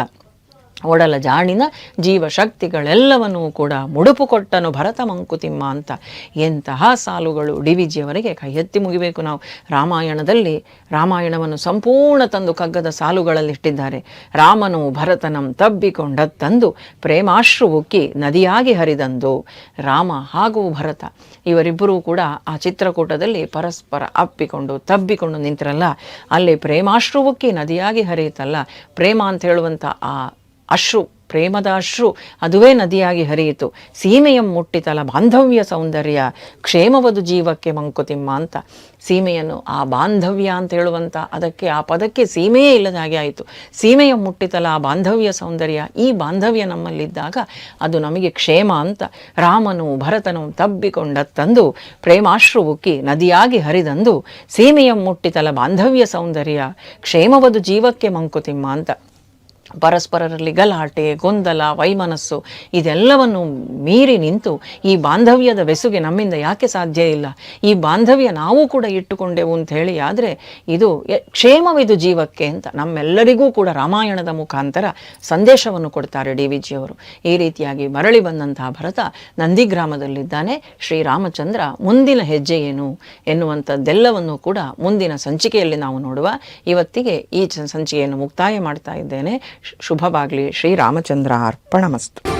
ಒಡಲ ಜಾಣಿನ ಜೀವಶಕ್ತಿಗಳೆಲ್ಲವನ್ನೂ ಕೂಡ ಮುಡುಪು ಕೊಟ್ಟನು ಭರತ ಮಂಕುತಿಮ್ಮ ಅಂತ. ಎಂತಹ ಸಾಲುಗಳು ಡಿ ವಿ ಜಿಯವರಿಗೆ ಕೈ ಎತ್ತಿ ಮುಗಿಬೇಕು ನಾವು. ರಾಮಾಯಣದಲ್ಲಿ ರಾಮಾಯಣವನ್ನು ಸಂಪೂರ್ಣ ತಂದು ಕಗ್ಗದ ಸಾಲುಗಳಲ್ಲಿ ಇಟ್ಟಿದ್ದಾರೆ. ರಾಮನು ಭರತನಂ ತಬ್ಬಿಕೊಂಡ ತಂದು ಪ್ರೇಮಾಶ್ರು ಉಕ್ಕಿ ನದಿಯಾಗಿ ಹರಿದಂದು. ರಾಮ ಹಾಗೂ ಭರತ ಇವರಿಬ್ಬರೂ ಕೂಡ ಆ ಚಿತ್ರಕೂಟದಲ್ಲಿ ಪರಸ್ಪರ ಅಪ್ಪಿಕೊಂಡು ತಬ್ಬಿಕೊಂಡು ನಿಂತಿರಲ್ಲ. ಅಲ್ಲಿ ಪ್ರೇಮಾಶ್ರು ಉಕ್ಕಿ ನದಿಯಾಗಿ ಹರಿಯುತ್ತಲ್ಲ. ಪ್ರೇಮ ಅಂತ ಹೇಳುವಂಥ ಆ ಅಶ್ರು, ಪ್ರೇಮದ ಅಶ್ರು, ಅದುವೇ ನದಿಯಾಗಿ ಹರಿಯಿತು. ಸೀಮೆಯಂ ಮುಟ್ಟಿತಲ ಬಾಂಧವ್ಯ ಸೌಂದರ್ಯ, ಕ್ಷೇಮವದು ಜೀವಕ್ಕೆ ಮಂಕುತಿಮ್ಮ ಅಂತ. ಸೀಮೆಯನ್ನು ಆ ಬಾಂಧವ್ಯ ಅಂತ ಹೇಳುವಂಥ ಅದಕ್ಕೆ, ಆ ಪದಕ್ಕೆ ಸೀಮೆಯೇ ಇಲ್ಲದ ಹಾಗೆ ಆಯಿತು. ಸೀಮೆಯ ಮುಟ್ಟಿತಲ, ಆ ಬಾಂಧವ್ಯ ಸೌಂದರ್ಯ, ಈ ಬಾಂಧವ್ಯ ನಮ್ಮಲ್ಲಿದ್ದಾಗ ಅದು ನಮಗೆ ಕ್ಷೇಮ ಅಂತ. ರಾಮನು ಭರತನು ತಬ್ಬಿಕೊಂಡ ತಂದು ಪ್ರೇಮಾಶ್ರು ಉಕ್ಕಿ ನದಿಯಾಗಿ ಹರಿದಂದು, ಸೀಮೆಯ ಮುಟ್ಟಿತಲ ಬಾಂಧವ್ಯ ಸೌಂದರ್ಯ, ಕ್ಷೇಮವದು ಜೀವಕ್ಕೆ ಮಂಕುತಿಮ್ಮ ಅಂತ. ಪರಸ್ಪರರಲ್ಲಿ ಗಲಾಟೆ, ಗೊಂದಲ, ವೈಮನಸ್ಸು ಇದೆಲ್ಲವನ್ನು ಮೀರಿ ನಿಂತು ಈ ಬಾಂಧವ್ಯದ ಬೆಸುಗೆ ನಮ್ಮಿಂದ ಯಾಕೆ ಸಾಧ್ಯ ಇಲ್ಲ? ಈ ಬಾಂಧವ್ಯ ನಾವು ಕೂಡ ಇಟ್ಟುಕೊಂಡೆವು ಅಂತ ಹೇಳಿ ಆದರೆ ಇದು ಕ್ಷೇಮವಿದು ಜೀವಕ್ಕೆ ಅಂತ ನಮ್ಮೆಲ್ಲರಿಗೂ ಕೂಡ ರಾಮಾಯಣದ ಮುಖಾಂತರ ಸಂದೇಶವನ್ನು ಕೊಡ್ತಾರೆ ಡಿ ವಿ ಜಿಯವರು ಈ ರೀತಿಯಾಗಿ ಮರಳಿ ಬಂದಂತಹ ಭರತ ನಂದಿಗ್ರಾಮದಲ್ಲಿದ್ದಾನೆ ಶ್ರೀರಾಮಚಂದ್ರ ಮುಂದಿನ ಹೆಜ್ಜೆ ಏನು ಎನ್ನುವಂಥದ್ದೆಲ್ಲವನ್ನು ಕೂಡ ಮುಂದಿನ ಸಂಚಿಕೆಯಲ್ಲಿ ನಾವು ನೋಡುವ ಇವತ್ತಿಗೆ ಈ ಸಂಚಿಕೆಯನ್ನು ಮುಕ್ತಾಯ ಮಾಡ್ತಾ ಇದ್ದೇನೆ. ಶುಭವಾಗಲಿ. ಶ್ರೀರಾಮಚಂದ್ರ ಅರ್ಪಣಮಸ್ತು.